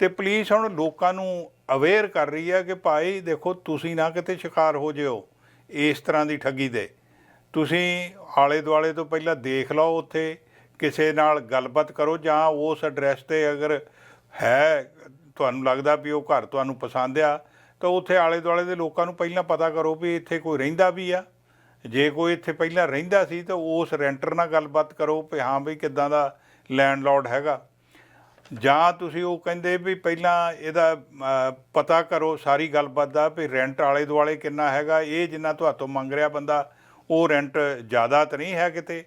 ਤੇ ਪੁਲਿਸ ਹੁਣ ਲੋਕਾਂ ਨੂੰ ਅਵੇਅਰ ਕਰ ਰਹੀ ਹੈ ਕਿ ਭਾਈ ਦੇਖੋ ਤੁਸੀਂ ਨਾ ਕਿਤੇ ਸ਼ਿਕਾਰ ਹੋ ਜਿਓ ਇਸ ਤਰ੍ਹਾਂ ਦੀ ਠੱਗੀ ਦੇ। ਤੁਸੀਂ ਆਲੇ ਦੁਆਲੇ ਤੋਂ ਪਹਿਲਾਂ ਦੇਖ ਲਓ ਉੱਥੇ, ਕਿਸੇ ਨਾਲ ਗੱਲਬਾਤ ਕਰੋ ਜਾਂ ਉਸ ਐਡਰੈਸ ਤੇ ਅਗਰ ਹੈ, ਤੁਹਾਨੂੰ ਲੱਗਦਾ ਵੀ ਉਹ ਘਰ ਤੁਹਾਨੂੰ ਪਸੰਦ ਆ, ਤਾਂ ਉੱਥੇ ਆਲੇ ਦੁਆਲੇ ਦੇ ਲੋਕਾਂ ਨੂੰ ਪਹਿਲਾਂ ਪਤਾ ਕਰੋ ਵੀ ਇੱਥੇ ਕੋਈ ਰਹਿੰਦਾ ਵੀ ਆ। ਜੇ ਕੋਈ ਇੱਥੇ ਪਹਿਲਾਂ ਰਹਿੰਦਾ ਸੀ ਤਾਂ ਉਸ ਰੈਂਟਰ ਨਾਲ ਗੱਲਬਾਤ ਕਰੋ ਵੀ ਹਾਂ ਵੀ ਕਿੱਦਾਂ ਦਾ ਲੈਂਡਲੌਰਡ ਹੈਗਾ। ਜਾਂ ਤੁਸੀਂ ਉਹ ਕਹਿੰਦੇ ਵੀ ਪਹਿਲਾਂ ਇਹਦਾ ਪਤਾ ਕਰੋ, ਸਾਰੀ ਗੱਲਬਾਤ ਦਾ ਵੀ ਰੈਂਟ ਆਲੇ ਦੁਆਲੇ ਕਿੰਨਾ ਹੈਗਾ, ਇਹ ਜਿੰਨਾ ਤੁਹਾਤੋਂ ਮੰਗ ਰਿਹਾ ਬੰਦਾ, ਉਹ ਰੈਂਟ ਜ਼ਿਆਦਾ ਤਾਂ ਨਹੀਂ ਹੈ ਕਿਤੇ।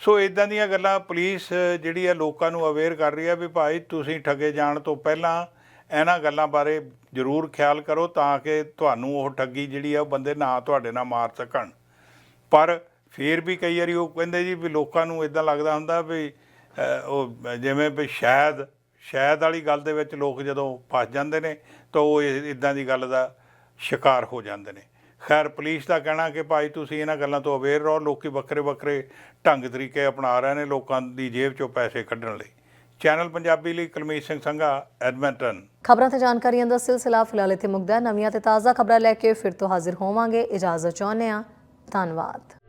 ਸੋ ਇਦਾਂ ਦੀਆਂ ਗੱਲਾਂ ਪੁਲਿਸ ਜਿਹੜੀ ਹੈ ਲੋਕਾਂ ਨੂੰ ਅਵੇਅਰ ਕਰ ਰਹੀ ਹੈ ਵੀ ਭਾਈ ਤੁਸੀਂ ਠੱਗੇ ਜਾਣ ਤੋਂ ਪਹਿਲਾਂ ਇਹਨਾਂ ਗੱਲਾਂ ਬਾਰੇ ਜ਼ਰੂਰ ਖਿਆਲ ਕਰੋ ਤਾਂ ਕਿ ਤੁਹਾਨੂੰ ਉਹ ਠੱਗੀ ਜਿਹੜੀ ਆ ਉਹ ਬੰਦੇ ਨਾ ਤੁਹਾਡੇ ਨਾਲ ਮਾਰ ਸਕਣ। ਪਰ ਫਿਰ ਵੀ ਕਈ ਵਾਰੀ ਉਹ ਕਹਿੰਦੇ ਜੀ ਵੀ ਲੋਕਾਂ ਨੂੰ ਇਦਾਂ ਲੱਗਦਾ ਹੁੰਦਾ ਵੀ ਉਹ ਜਿਵੇਂ ਵੀ ਸ਼ਾਇਦ ਸ਼ਾਇਦ ਵਾਲੀ ਗੱਲ ਦੇ ਵਿੱਚ ਲੋਕ ਜਦੋਂ ਫਸ ਜਾਂਦੇ ਨੇ, ਤਾਂ ਉਹ ਇਦਾਂ ਦੀ ਗੱਲ ਦਾ ਸ਼ਿਕਾਰ ਹੋ ਜਾਂਦੇ ਨੇ। ਖੈਰ, ਪੁਲਿਸ ਦਾ ਕਹਿਣਾ ਕਿ ਭਾਈ ਤੁਸੀਂ ਇਹਨਾਂ ਗੱਲਾਂ ਤੋਂ ਅਵੇਅਰ ਰਹੋ, ਲੋਕੀ ਵੱਖਰੇ ਵੱਖਰੇ ਢੰਗ ਤਰੀਕੇ ਅਪਣਾ ਰਹੇ ਨੇ ਲੋਕਾਂ ਦੀ ਜੇਬ ਚੋਂ ਪੈਸੇ ਕੱਢਣ ਲਈ। ਚੈਨਲ ਪੰਜਾਬੀ ਲਈ ਕੁਲਮੀਤ ਸਿੰਘ ਸੰਘਾ ਐਡਮਿੰਟਨ ਖਬਰਾਂ ਤੇ ਜਾਣਕਾਰੀਆਂ ਦਾ ਸਿਲਸਿਲਾ ਫਿਲਹਾਲ ਇੱਥੇ ਮੁਕਦਾ ਨਵੀਆਂ ਤੇ ਤਾਜ਼ਾ ਖਬਰਾਂ ਲੈ ਕੇ ਫਿਰ ਤੋਂ ਹਾਜ਼ਰ ਹੋਵਾਂਗੇ। ਇਜਾਜ਼ਤ ਚਾਹੁੰਦੇ ਹਾਂ। ਧੰਨਵਾਦ।